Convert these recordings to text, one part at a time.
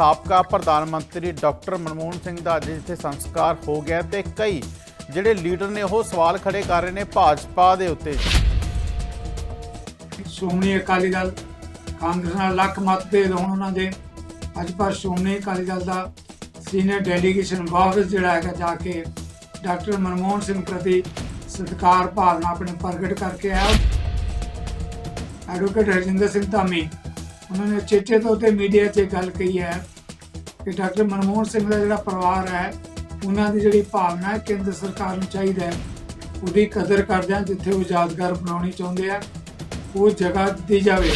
ਸਾਬਕਾ ਪ੍ਰਧਾਨ ਮੰਤਰੀ ਡਾਕਟਰ ਮਨਮੋਹਨ ਸਿੰਘ ਦਾ ਅੱਜ ਜਿੱਥੇ ਸੰਸਕਾਰ ਹੋ ਗਿਆ ਤੇ ਕਈ ਜਿਹੜੇ ਲੀਡਰ ਨੇ ਉਹ ਸਵਾਲ ਖੜੇ ਕਰ ਰਹੇ ਨੇ ਭਾਜਪਾ ਦੇ ਉੱਤੇ। ਸ਼੍ਰੋਮਣੀ ਅਕਾਲੀ ਦਲ ਕਾਂਗਰਸ ਨਾਲ ਲੱਖ ਮਤਭੇਦ ਹੋਣ ਉਹਨਾਂ ਦੇ। ਅੱਜ ਪਰ ਸ਼੍ਰੋਮਣੀ ਅਕਾਲੀ ਦਲ ਦਾ ਸੀਨੀਅਰ ਡੈਲੀਗੇਸ਼ਨ ਵਾਪਸ ਜਿਹੜਾ ਹੈਗਾ ਜਾ ਕੇ ਡਾਕਟਰ ਮਨਮੋਹਨ ਸਿੰਘ ਪ੍ਰਤੀ ਸਤਿਕਾਰ ਭਾਵਨਾ ਆਪਣੇ ਪ੍ਰਗਟ ਕਰਕੇ ਆਇਆ। ਐਡਵੋਕੇਟ ਰਜਿੰਦਰ ਸਿੰਘ ਧਾਮੀ, ਉਹਨਾਂ ਨੇ ਚੇਚੇ ਤੌਰ ਤੇ ਮੀਡੀਆ 'ਚ ਗੱਲ ਕਹੀ ਹੈ ਕਿ ਡਾਕਟਰ ਮਨਮੋਹਨ ਸਿੰਘ ਦਾ ਜਿਹੜਾ ਪਰਿਵਾਰ ਹੈ ਉਹਨਾਂ ਦੀ ਜਿਹੜੀ ਭਾਵਨਾ ਹੈ ਕੇਂਦਰ ਸਰਕਾਰ ਨੂੰ ਚਾਹੀਦਾ ਹੈ। ਉਹਦੀ ਕਦਰ ਕਰਦਿਆਂ ਜਿੱਥੇ ਉਹ ਯਾਦਗਾਰ ਬਣਾਉਣੀ ਚਾਹੁੰਦੇ ਆ ਉਹ ਜਗ੍ਹਾ ਦਿੱਤੀ ਜਾਵੇ।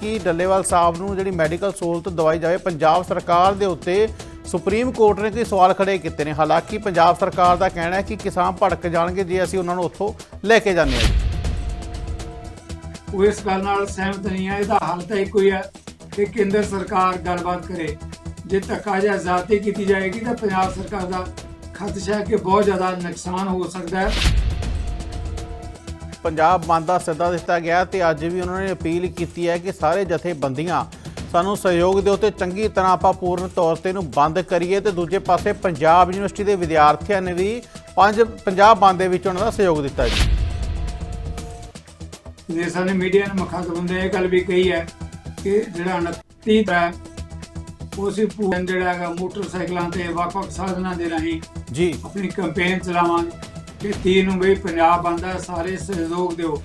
ਕਿ ਡੱਲੇਵਾਲ ਸਾਹਿਬ ਨੂੰ ਜਿਹੜੀ ਮੈਡੀਕਲ ਸਹੂਲਤ ਦਵਾਈ ਜਾਵੇ ਪੰਜਾਬ ਸਰਕਾਰ ਦੇ ਉੱਤੇ ਸੁਪਰੀਮ ਕੋਰਟ ਨੇ ਕੋਈ ਸਵਾਲ ਖੜੇ ਕੀਤੇ ਨੇ। ਹਾਲਾਂਕਿ ਪੰਜਾਬ ਸਰਕਾਰ ਦਾ ਕਹਿਣਾ ਹੈ ਕਿ ਕਿਸਾਨ ਭੜਕ ਜਾਣਗੇ ਜੇ ਅਸੀਂ ਉਹਨਾਂ ਨੂੰ ਉੱਥੋਂ ਲੈ ਕੇ ਜਾਂਦੇ ਹਾਂ ਉਹ ਇਸ ਗੱਲ ਨਾਲ ਸਹਿਮਤ ਨਹੀਂ ਹੈ। ਇਹਦਾ ਹੱਲ ਤਾਂ ਇੱਕੋ ਹੀ ਹੈ। ਕਿ ਕੇਂਦਰ ਸਰਕਾਰ ਗੱਲਬਾਤ ਕਰੇ। ਜੇ ਧੱਕਾ ਜਾਂ ਜ਼ਾਤੀ ਕੀਤੀ ਜਾਏਗੀ ਤਾਂ ਪੰਜਾਬ ਸਰਕਾਰ ਦਾ ਖਦਸ਼ਾ ਹੈ ਕਿ ਬਹੁਤ ਜ਼ਿਆਦਾ ਨੁਕਸਾਨ ਹੋ ਸਕਦਾ ਹੈ। ਪੰਜਾਬ ਬੰਦ ਦਾ ਸੱਦਾ ਦਿੱਤਾ ਗਿਆ ਤੇ ਅੱਜ ਵੀ ਉਹਨਾਂ ਨੇ ਅਪੀਲ ਕੀਤੀ ਹੈ ਕਿ ਸਾਰੇ ਜਥੇਬੰਦੀਆਂ ਸਾਨੂੰ ਸਹਿਯੋਗ ਦਿਓ ਤੇ ਚੰਗੀ ਤਰ੍ਹਾਂ ਆਪਾਂ ਪੂਰਨ ਤੌਰ ਤੇ ਇਹਨੂੰ ਬੰਦ ਕਰੀਏ ਤੇ ਦੂਜੇ ਪਾਸੇ ਪੰਜਾਬ ਯੂਨੀਵਰਸਿਟੀ ਦੇ ਵਿਦਿਆਰਥੀਆਂ ਨੇ ਵੀ ਪੰਜ ਪੰਜਾਬ ਬੰਦ ਦੇ ਵਿੱਚ ਉਹਨਾਂ ਦਾ ਸਹਿਯੋਗ ਦਿੱਤਾ ਜੀ। ਜੇ ਸਾਨੂੰ ਮੀਡੀਆ ਨੂੰ ਮੁਖਾਤਬ ਹੁੰਦੇ ਇਹ ਗੱਲ ਵੀ ਕਹੀ ਹੈ ਕਿ ਜਿਹੜਾ 29 ਹੈ ਉਹ ਸੀ ਪੂਰਨ ਜਿਹੜਾ ਹੈਗਾ ਮੋਟਰਸਾਈਕਲਾਂ ਤੇ ਵੱਖ-ਵੱਖ ਸਾਧਨਾਂ ਦੇ ਰਾਹੀਂ ਜੀ। ਆਪਣੀ ਕੈਂਪੇਨ ਚਲਾਵਾਂਗੇ। ਕਿ ਤੀਨ ਨੂੰ ਵੀ ਪੰਜਾਬ ਬੰਦਾ ਸਾਰੇ ਸਹਿਯੋਗ ਦਿਓ।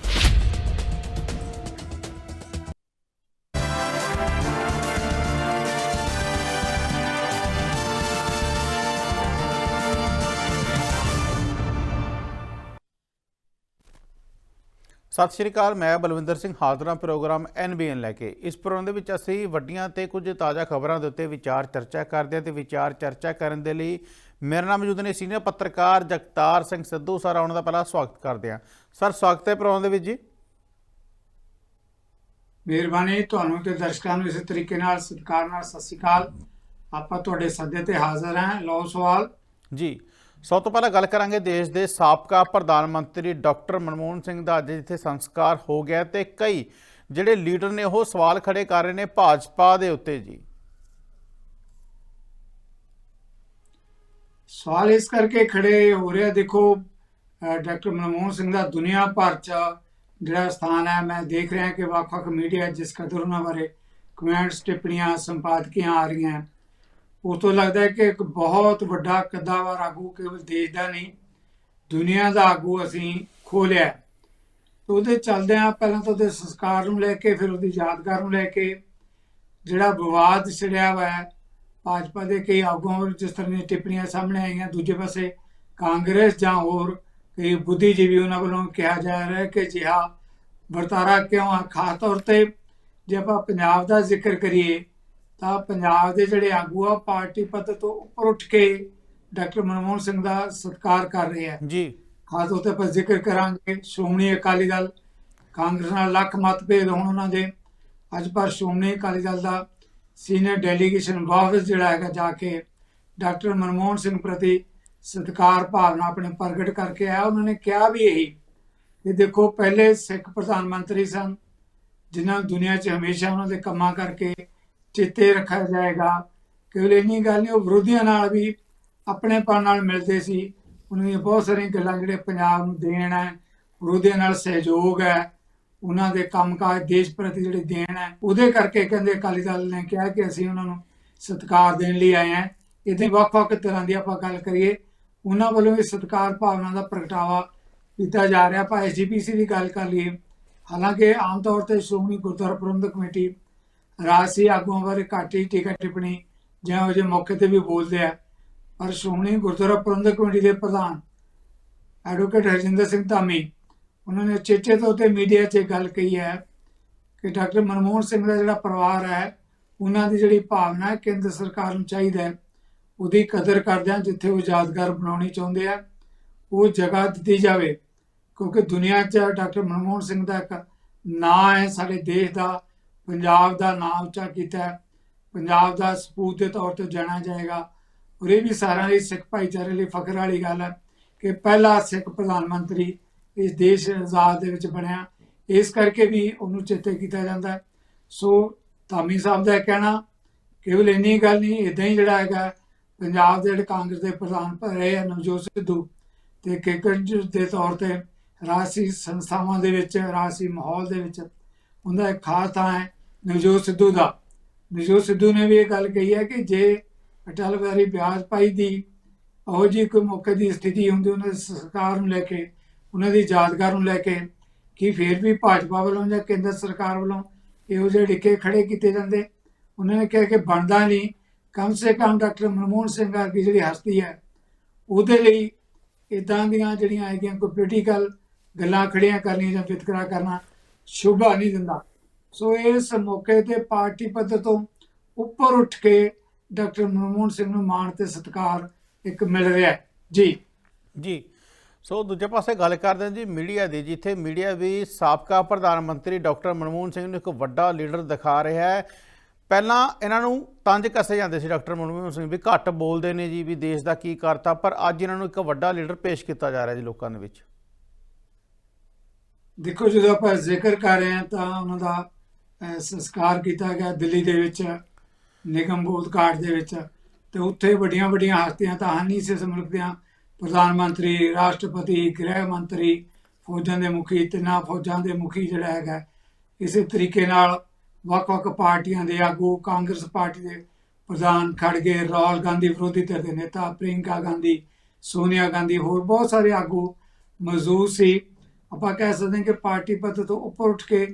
ਸਤਿ ਸ਼੍ਰੀ ਅਕਾਲ ਮੈਂ ਬਲਵਿੰਦਰ ਸਿੰਘ ਹਾਜ਼ਰਾਂ ਪ੍ਰੋਗਰਾਮ ਐਨਬੀਐਨ ਲੈ ਕੇ। ਇਸ ਪ੍ਰੋਗਰਾਮ ਦੇ ਵਿੱਚ ਅਸੀਂ ਵੱਡੀਆਂ ਤੇ ਕੁਝ ਤਾਜ਼ਾ ਖਬਰਾਂ ਦੇ ਉੱਤੇ ਵਿਚਾਰ ਚਰਚਾ ਕਰਦੇ ਹਾਂ ਤੇ ਵਿਚਾਰ ਚਰਚਾ ਕਰਨ ਦੇ ਲਈ ਮੇਰੇ ਨਾਲ ਮੌਜੂਦ ਨੇ ਸੀਨੀਅਰ ਪੱਤਰਕਾਰ ਜਗਤਾਰ ਸਿੰਘ ਸਿੱਧੂ ਸਰ ਆਉਣ ਦਾ ਪਹਿਲਾਂ ਸਵਾਗਤ ਕਰਦੇ ਹਾਂ। ਸਰ ਸਵਾਗਤ ਹੈ ਪ੍ਰੋਗਰਾਮ ਦੇ ਵਿੱਚ ਜੀ। ਮਿਹਰਬਾਨੀ ਤੁਹਾਨੂੰ ਤੇ ਦਰਸ਼ਕਾਂ ਨੂੰ ਇਸੇ ਤਰੀਕੇ ਨਾਲ ਸਤਿਕਾਰ ਨਾਲ ਸਤਿ ਸ਼੍ਰੀ ਅਕਾਲ। ਆਪਾਂ ਤੁਹਾਡੇ ਸੱਦੇ ਤੇ ਹਾਜ਼ਰ ਹਾਂ। ਲਓ ਸਵਾਲ। ਜੀ। ਸਭ ਤੋਂ ਪਹਿਲਾਂ ਗੱਲ ਕਰਾਂਗੇ ਦੇਸ਼ ਦੇ ਸਾਬਕਾ ਪ੍ਰਧਾਨ ਮੰਤਰੀ ਡਾਕਟਰ ਮਨਮੋਹਨ ਸਿੰਘ ਦਾ, ਅੱਜ ਜਿੱਥੇ ਸੰਸਕਾਰ ਹੋ ਗਿਆ ਤੇ ਕਈ ਜਿਹੜੇ ਲੀਡਰ ਨੇ ਉਹ ਸਵਾਲ ਖੜੇ ਕਰ ਰਹੇ ਨੇ ਭਾਜਪਾ ਦੇ ਉੱਤੇ ਜੀ। ਸਵਾਲ ਇਸ ਕਰਕੇ ਖੜੇ ਹੋ ਰਿਹਾ, ਦੇਖੋ ਡਾਕਟਰ ਮਨਮੋਹਨ ਸਿੰਘ ਦਾ ਦੁਨੀਆ ਭਰ ਚ ਜਿਹੜਾ ਸਥਾਨ ਹੈ, ਮੈਂ ਦੇਖ ਰਿਹਾ ਕਿ ਵੱਖ-ਵੱਖ ਮੀਡੀਆ ਜਿਸ ਕਦਰ ਉਹਨਾਂ ਬਾਰੇ ਕਮੈਂਟਸ, ਟਿੱਪਣੀਆਂ, ਸੰਪਾਦਕੀਆਂ ਆ ਰਹੀਆਂ। ਉਸ ਤੋਂ ਲੱਗਦਾ ਹੈ ਕਿ ਇੱਕ ਬਹੁਤ ਵੱਡਾ ਕੱਦਾਵਰ ਆਗੂ ਕੇਵਲ ਦੇਸ਼ ਦਾ ਨਹੀਂ, ਦੁਨੀਆ ਦਾ ਆਗੂ ਅਸੀਂ ਖੋਲਿਆ। ਉਹਦੇ ਚੱਲਦੇ ਆ ਪਹਿਲਾਂ ਤਾਂ ਉਹਦੇ ਸੰਸਕਾਰ ਨੂੰ ਲੈ ਕੇ, ਫਿਰ ਉਹਦੀ ਯਾਦਗਾਰ ਨੂੰ ਲੈ ਕੇ ਜਿਹੜਾ ਵਿਵਾਦ ਛਿੜਿਆ ਹੋਇਆ ਹੈ, ਭਾਜਪਾ ਦੇ ਕਈ ਆਗੂਆਂ ਵੱਲੋਂ ਜਿਸ ਤਰ੍ਹਾਂ ਦੀਆਂ ਟਿੱਪਣੀਆਂ ਸਾਹਮਣੇ ਆਈਆਂ, ਦੂਜੇ ਪਾਸੇ ਕਾਂਗਰਸ ਜਾਂ ਹੋਰ ਕਈ ਬੁੱਧੀਜੀਵੀ ਉਹਨਾਂ ਵੱਲੋਂ ਕਿਹਾ ਜਾ ਰਿਹਾ ਹੈ ਕਿ ਜਿਹਾ ਵਰਤਾਰਾ ਕਿਉਂ ਆ? ਖਾਸ ਤੌਰ ਤੇ ਜੇ ਆਪਾਂ ਪੰਜਾਬ ਦਾ ਜ਼ਿਕਰ ਕਰੀਏ ਤਾਂ ਪੰਜਾਬ ਦੇ ਜਿਹੜੇ ਆਗੂ ਆ ਪਾਰਟੀ ਪੱਧਰ ਤੋਂ ਉੱਪਰ ਉੱਠ ਕੇ ਡਾਕਟਰ ਮਨਮੋਹਨ ਸਿੰਘ ਦਾ ਸਤਿਕਾਰ ਕਰ ਰਹੇ ਆ। ਜੀ। ਖਾਸ ਤੌਰ ਤੇ ਆਪਾਂ ਜ਼ਿਕਰ ਕਰਾਂਗੇ ਸ਼੍ਰੋਮਣੀ ਅਕਾਲੀ ਦਲ ਕਾਂਗਰਸ ਨਾਲ ਲੱਖ ਮਤਭੇਦ ਹੋਣ ਉਹਨਾਂ ਦੇ। ਅੱਜ ਪਰ ਸ਼੍ਰੋਮਣੀ ਅਕਾਲੀ ਦਲ ਦਾ ਸੀਨੀਅਰ ਡੈਲੀਗੇਸ਼ਨ ਵਾਪਸ ਜਿਹੜਾ ਹੈਗਾ ਜਾ ਕੇ ਡਾਕਟਰ ਮਨਮੋਹਨ ਸਿੰਘ ਪ੍ਰਤੀ ਸਤਿਕਾਰ ਭਾਵਨਾ ਆਪਣੇ ਪ੍ਰਗਟ ਕਰਕੇ ਆਇਆ। ਉਹਨਾਂ ਨੇ ਕਿਹਾ ਵੀ ਇਹੀ ਕਿ ਦੇਖੋ ਪਹਿਲੇ ਸਿੱਖ ਪ੍ਰਧਾਨ ਮੰਤਰੀ ਸਨ ਜਿਨ੍ਹਾਂ ਦੁਨੀਆ 'ਚ ਹਮੇਸ਼ਾ ਉਹਨਾਂ ਦੇ ਕੰਮਾਂ ਕਰਕੇ ਚੇਤੇ ਰੱਖਿਆ ਜਾਏਗਾ ਕੇਵਲ ਇੰਨੀ ਗੱਲ ਨਹੀਂ, ਉਹ ਵਿਰੋਧੀਆਂ ਨਾਲ ਵੀ ਆਪਣੇਪਨ ਨਾਲ ਮਿਲਦੇ ਸੀ। ਉਹਨਾਂ ਦੀਆਂ ਬਹੁਤ ਸਾਰੀਆਂ ਗੱਲਾਂ ਜਿਹੜੇ ਪੰਜਾਬ ਨੂੰ ਦੇਣ ਹੈ, ਵਿਰੋਧੀਆਂ ਨਾਲ ਸਹਿਯੋਗ ਹੈ, ਉਹਨਾਂ ਦੇ ਕੰਮਕਾਜ ਦੇਸ਼ ਪ੍ਰਤੀ ਜਿਹੜੇ ਦੇਣ ਹੈ, ਉਹਦੇ ਕਰਕੇ ਕਹਿੰਦੇ ਅਕਾਲੀ ਦਲ ਨੇ ਕਿਹਾ ਕਿ ਅਸੀਂ ਉਹਨਾਂ ਨੂੰ ਸਤਿਕਾਰ ਦੇਣ ਲਈ ਆਏ ਹਾਂ। ਇਹਦੇ ਵੱਖ-ਵੱਖ ਤਰ੍ਹਾਂ ਦੀ ਆਪਾਂ ਗੱਲ ਕਰੀਏ, ਉਹਨਾਂ ਵੱਲੋਂ ਵੀ ਸਤਿਕਾਰ ਭਾਵਨਾ ਦਾ ਪ੍ਰਗਟਾਵਾ ਕੀਤਾ ਜਾ ਰਿਹਾ। ਆਪਾਂ ਐਸਜੀਪੀਸੀ ਦੀ ਗੱਲ ਕਰ ਲਈਏ। ਹਾਲਾਂਕਿ ਆਮ ਤੌਰ ਤੇ ਸ਼੍ਰੋਮਣੀ ਗੁਰਦੁਆਰਾ ਪ੍ਰਬੰਧਕ ਕਮੇਟੀ ਰਾਜਸੀ ਆਗੂਆਂ ਬਾਰੇ ਘੱਟ ਹੀ ਟੀਕਾ ਟਿੱਪਣੀ, ਜਾਂ ਉਹ ਜਿਹੇ ਮੌਕੇ ਤੇ ਵੀ ਬੋਲਦੇ ਆ। ਪਰ ਸ਼੍ਰੋਮਣੀ ਗੁਰਦੁਆਰਾ ਪ੍ਰਬੰਧਕ ਕਮੇਟੀ ਦੇ ਪ੍ਰਧਾਨ ਐਡਵੋਕੇਟ ਹਰਜਿੰਦਰ ਸਿੰਘ ਧਾਮੀ, ਉਹਨਾਂ ਨੇ ਚੇਚੇ ਤੌਰ ਤੇ ਮੀਡੀਆ 'ਚ ਇਹ ਗੱਲ ਕਹੀ ਹੈ ਕਿ ਡਾਕਟਰ ਮਨਮੋਹਨ ਸਿੰਘ ਦਾ ਜਿਹੜਾ ਪਰਿਵਾਰ ਹੈ, ਉਹਨਾਂ ਦੀ ਜਿਹੜੀ ਭਾਵਨਾ ਹੈ, ਕੇਂਦਰ ਸਰਕਾਰ ਨੂੰ ਚਾਹੀਦਾ ਹੈ। ਉਹਦੀ ਕਦਰ ਕਰਦਿਆਂ ਜਿੱਥੇ ਉਹ ਯਾਦਗਾਰ ਬਣਾਉਣੀ ਚਾਹੁੰਦੇ ਆ। ਉਹ ਜਗ੍ਹਾ ਦਿੱਤੀ ਜਾਵੇ, ਕਿਉਂਕਿ ਦੁਨੀਆ 'ਚ ਡਾਕਟਰ ਮਨਮੋਹਨ ਸਿੰਘ ਦਾ ਇੱਕ ਨਾਂ ਹੈ, ਸਾਡੇ ਦੇਸ਼ ਦਾ। ਪੰਜਾਬ ਦਾ ਨਾਮ ਉੱਚਾ ਕੀਤਾ ਪੰਜਾਬ ਦਾ ਸਪੂਤ ਦੇ ਤੌਰ ਤੇ ਜਾਣਿਆ ਜਾਏਗਾ। ਔਰ ਇਹ ਵੀ ਸਾਰਿਆਂ ਲਈ ਸਿੱਖ ਭਾਈਚਾਰੇ ਲਈ ਫਖਰ ਵਾਲੀ ਗੱਲ ਹੈ ਕਿ ਪਹਿਲਾ ਸਿੱਖ ਪ੍ਰਧਾਨ ਮੰਤਰੀ ਇਸ ਦੇਸ਼ ਆਜ਼ਾਦ ਦੇ ਵਿੱਚ ਬਣਿਆ। ਇਸ ਕਰਕੇ ਵੀ ਉਹਨੂੰ ਚੇਤੇ ਕੀਤਾ ਜਾਂਦਾ ਸੋ ਧਾਮੀ ਸਾਹਿਬ ਦਾ ਇਹ ਕਹਿਣਾ, ਕੇਵਲ ਇੰਨੀ ਗੱਲ ਨਹੀਂ ਇਦਾਂ ਹੀ ਜਿਹੜਾ ਹੈਗਾ, ਪੰਜਾਬ ਦੇ ਜਿਹੜੇ ਕਾਂਗਰਸ ਦੇ ਪ੍ਰਧਾਨ ਪ- ਰਹੇ ਆ ਨਵਜੋਤ ਸਿੱਧੂ ਤੇ ਕ੍ਰਿਕਟ ਦੇ ਤੌਰ ਤੇ ਰਾਜਸੀ ਸੰਸਥਾਵਾਂ ਦੇ ਵਿੱਚ, ਰਾਜਸੀ ਮਾਹੌਲ ਦੇ ਵਿੱਚ, ਉਹਦਾ ਇੱਕ ਖਾਸ ਥਾਂ ਹੈ। ਨਵਜੋਤ ਸਿੱਧੂ ਦਾ। ਨਵਜੋਤ ਸਿੱਧੂ ਨੇ ਵੀ ਇਹ ਗੱਲ ਕਹੀ ਹੈ ਕਿ ਜੇ ਅਟਲ ਬਿਹਾਰੀ ਵਿਆਜ ਦੀ ਉਹੋ ਜੀ ਕੋਈ ਮੌਕੇ ਦੀ ਸਥਿਤੀ ਹੁੰਦੀ, ਉਹਨਾਂ ਦੇ ਸਰਕਾਰ ਨੂੰ ਲੈ ਕੇ, ਉਹਨਾਂ ਦੀ ਯਾਦਗਾਰ ਨੂੰ ਲੈ ਕੇ, ਕਿ ਫਿਰ ਵੀ ਭਾਜਪਾ ਵੱਲੋਂ ਜਾਂ ਕੇਂਦਰ ਸਰਕਾਰ ਵੱਲੋਂ ਇਹੋ ਜਿਹੇ ਡਿੱਕੇ ਖੜੇ ਕੀਤੇ ਜਾਂਦੇ? ਉਹਨਾਂ ਨੇ ਕਿਹਾ ਕਿ ਬਣਦਾ ਨਹੀਂ। ਕਮ ਸੇ ਕਮ ਡਾਕਟਰ ਮਨਮੋਹਨ ਸਿੰਘ ਵਰਗੀ ਜਿਹੜੀ ਹਸਤੀ ਹੈ, ਉਹਦੇ ਲਈ ਇਦਾਂ ਦੀਆਂ ਜਿਹੜੀਆਂ ਹੈਗੀਆਂ ਕੋਈ ਪੋਲੀਟੀਕਲ ਗੱਲਾਂ ਖੜੀਆਂ ਕਰਨੀਆਂ ਜਾਂ ਵਿਤਕਰਾ ਕਰਨਾ ਸ਼ੁਭਾ ਨਹੀਂ ਦਿੰਦਾ। ਸੋ ਇਸ ਮੌਕੇ ਤੇ ਪਾਰਟੀ ਪੱਧਰ ਤੋਂ ਉੱਪਰ ਉੱਠ ਕੇ ਡਾਕਟਰ ਮਨਮੋਹਨ ਸਿੰਘ ਨੂੰ ਮਾਣ ਤੇ ਸਤਿਕਾਰ ਇੱਕ ਮਿਲ ਰਿਹਾ ਜੀ। ਜੀ। ਸੋ ਦੂਜੇ ਪਾਸੇ ਗੱਲ ਕਰਦੇ ਹਾਂ ਜੀ ਮੀਡੀਆ ਦੀ ਜਿੱਥੇ ਮੀਡੀਆ ਵੀ ਸਾਬਕਾ ਪ੍ਰਧਾਨ ਮੰਤਰੀ ਡਾਕਟਰ ਮਨਮੋਹਨ ਸਿੰਘ ਨੂੰ ਇੱਕ ਵੱਡਾ ਲੀਡਰ ਦਿਖਾ ਰਿਹਾ ਹੈ। ਪਹਿਲਾਂ ਇਹਨਾਂ ਨੂੰ ਤੰਜ ਕੱਸੇ ਜਾਂਦੇ ਸੀ ਡਾਕਟਰ ਮਨਮੋਹਨ ਸਿੰਘ ਵੀ ਘੱਟ ਬੋਲਦੇ ਨੇ ਜੀ ਵੀ ਦੇਸ਼ ਦਾ ਕੀ ਕਰਤਾ ਪਰ ਅੱਜ ਇਹਨਾਂ ਨੂੰ ਇੱਕ ਵੱਡਾ ਲੀਡਰ ਪੇਸ਼ ਕੀਤਾ ਜਾ ਰਿਹਾ ਜੀ ਲੋਕਾਂ ਦੇ ਵਿੱਚ। ਦੇਖੋ ਜਦੋਂ ਆਪਾਂ ਜ਼ਿਕਰ ਕਰ ਰਹੇ ਹਾਂ ਤਾਂ ਉਹਨਾਂ ਦਾ ਸੰਸਕਾਰ ਕੀਤਾ ਗਿਆ ਦਿੱਲੀ ਦੇ ਵਿੱਚ, ਨਿਗਮ ਬੋਧ ਘਾਟ ਦੇ ਵਿੱਚ ਤੇ ਉੱਥੇ ਵੱਡੀਆਂ ਵੱਡੀਆਂ ਹਸਤੀਆਂ ਤਾਂ ਹਨ ਹੀ ਇਸ ਮੁਲਕ ਦੀਆਂ। ਪ੍ਰਧਾਨ ਮੰਤਰੀ, ਰਾਸ਼ਟਰਪਤੀ, ਗ੍ਰਹਿ ਮੰਤਰੀ ਫੌਜਾਂ ਦੇ ਮੁਖੀ, ਤਿੰਨਾਂ ਫੌਜਾਂ ਦੇ ਮੁਖੀ ਜਿਹੜਾ ਹੈਗਾ, ਇਸੇ ਤਰੀਕੇ ਨਾਲ ਵੱਖ-ਵੱਖ ਪਾਰਟੀਆਂ ਦੇ ਆਗੂ, ਕਾਂਗਰਸ ਪਾਰਟੀ ਦੇ ਪ੍ਰਧਾਨ ਖੜਗੇ ਰਾਹੁਲ ਗਾਂਧੀ ਵਿਰੋਧੀ ਧਿਰ ਦੇ ਨੇਤਾ ਪ੍ਰਿੰਕਾ ਗਾਂਧੀ, ਸੋਨੀਆ ਗਾਂਧੀ, ਹੋਰ ਬਹੁਤ ਸਾਰੇ ਆਗੂ ਮੌਜੂਦ ਸੀ। ਆਪਾਂ ਕਹਿ ਸਕਦੇ ਹਾਂ ਕਿ ਪਾਰਟੀ ਪੱਧਰ ਤੋਂ ਉੱਪਰ ਉੱਠ ਕੇ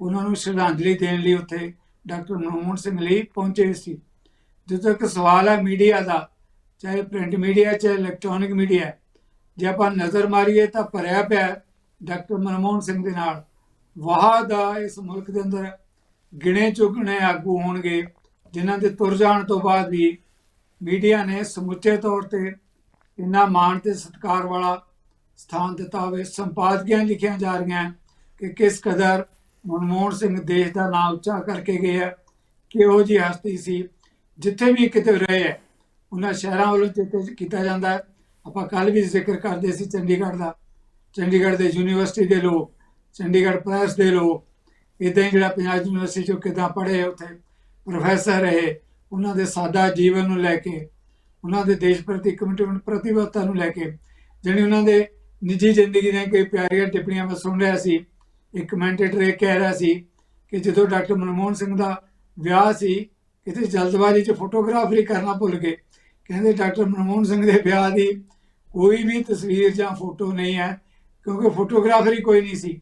ਉਹਨਾਂ ਨੂੰ ਸ਼ਰਧਾਂਜਲੀ ਦੇਣ ਲਈ ਉੱਥੇ ਡਾਕਟਰ ਮਨਮੋਹਨ ਸਿੰਘ ਲਈ ਪਹੁੰਚੇ ਸੀ। ਜਦੋਂ ਤੱਕ ਸਵਾਲ ਹੈ ਮੀਡੀਆ ਦਾ, ਚਾਹੇ ਪ੍ਰਿੰਟ ਮੀਡੀਆ, ਚਾਹੇ ਇਲੈਕਟ੍ਰੋਨਿਕ ਮੀਡੀਆ, ਜੇ ਆਪਾਂ ਨਜ਼ਰ ਮਾਰੀਏ ਤਾਂ ਭਰਿਆ ਪਿਆ ਡਾਕਟਰ ਮਨਮੋਹਨ ਸਿੰਘ ਦੇ ਨਾਲ। ਵਾਹ ਦਾ ਇਸ ਮੁਲਕ ਦੇ ਅੰਦਰ ਗਿਣੇ ਚੁਗਣੇ ਆਗੂ ਹੋਣਗੇ, ਜਿਨ੍ਹਾਂ ਦੇ ਤੁਰ ਜਾਣ ਤੋਂ ਬਾਅਦ ਵੀ ਮੀਡੀਆ ਨੇ ਸਮੁੱਚੇ ਤੌਰ ਤੇ ਇੰਨਾ ਮਾਣ ਤੇ ਸਤਿਕਾਰ ਵਾਲਾ ਸਥਾਨ ਦਿੱਤਾ ਹੋਵੇ। ਸੰਪਾਦਕੀਆਂ ਲਿਖੀਆਂ ਜਾ ਰਹੀਆਂ ਕਿ ਕਿਸ ਕਦਰ ਮਨਮੋਹਨ ਸਿੰਘ ਦੇਸ਼ ਦਾ ਨਾਮ ਉੱਚਾ ਕਰਕੇ ਗਏ ਹੈ ਕਿਹੋ ਜੀ ਹਸਤੀ ਸੀ? ਜਿੱਥੇ ਵੀ ਕਿਤੇ ਰਹੇ ਹੈ ਉਹਨਾਂ ਸ਼ਹਿਰਾਂ ਵੱਲੋਂ ਚੇਤੇ ਕੀਤਾ ਜਾਂਦਾ ਹੈ। ਆਪਾਂ ਕੱਲ ਵੀ ਜ਼ਿਕਰ ਕਰਦੇ ਸੀ ਚੰਡੀਗੜ੍ਹ ਦਾ। ਚੰਡੀਗੜ੍ਹ ਦੇ ਯੂਨੀਵਰਸਿਟੀ ਦੇ ਲੋਕ, ਚੰਡੀਗੜ੍ਹ ਪ੍ਰੈਸ ਦੇ ਲੋਕ ਇਦਾਂ ਹੀ ਜਿਹੜਾ ਪੰਜਾਬ ਯੂਨੀਵਰਸਿਟੀ ਚੋਂ ਕਿਦਾਂ ਪੜ੍ਹੇ ਉੱਥੇ ਪ੍ਰੋਫੈਸਰ ਰਹੇ, ਉਹਨਾਂ ਦੇ ਸਾਦਾ ਜੀਵਨ ਨੂੰ ਲੈ ਕੇ, ਉਹਨਾਂ ਦੇ ਦੇਸ਼ ਪ੍ਰਤੀ ਕਮਿਟਮੈਂਟ ਪ੍ਰਤੀਬੱਧਤਾ ਨੂੰ ਲੈ ਕੇ ਜਿਹੜੀ ਉਹਨਾਂ ਦੇ ਨਿੱਜੀ ਜ਼ਿੰਦਗੀ ਦੀਆਂ ਕਈ ਪਿਆਰੀਆਂ ਟਿੱਪਣੀਆਂ ਮੈਂ ਸੁਣ ਰਿਹਾ ਸੀ। ਇੱਕ ਕਮੈਂਟੇਟਰ ਇਹ ਕਹਿ ਰਿਹਾ ਸੀ ਕਿ ਜਦੋਂ ਡਾਕਟਰ ਮਨਮੋਹਨ ਸਿੰਘ ਦਾ ਵਿਆਹ ਸੀ, ਕਿਤੇ ਜਲਦਬਾਜ਼ੀ 'ਚ ਫੋਟੋਗ੍ਰਾਫਰੀ ਕਰਨਾ ਭੁੱਲ ਗਏ। ਕਹਿੰਦੇ ਡਾਕਟਰ ਮਨਮੋਹਨ ਸਿੰਘ ਦੇ ਵਿਆਹ ਦੀ ਕੋਈ ਵੀ ਤਸਵੀਰ ਜਾਂ ਫੋਟੋ ਨਹੀਂ ਹੈ, ਕਿਉਂਕਿ ਫੋਟੋਗ੍ਰਾਫਰੀ ਕੋਈ ਨਹੀਂ ਸੀ।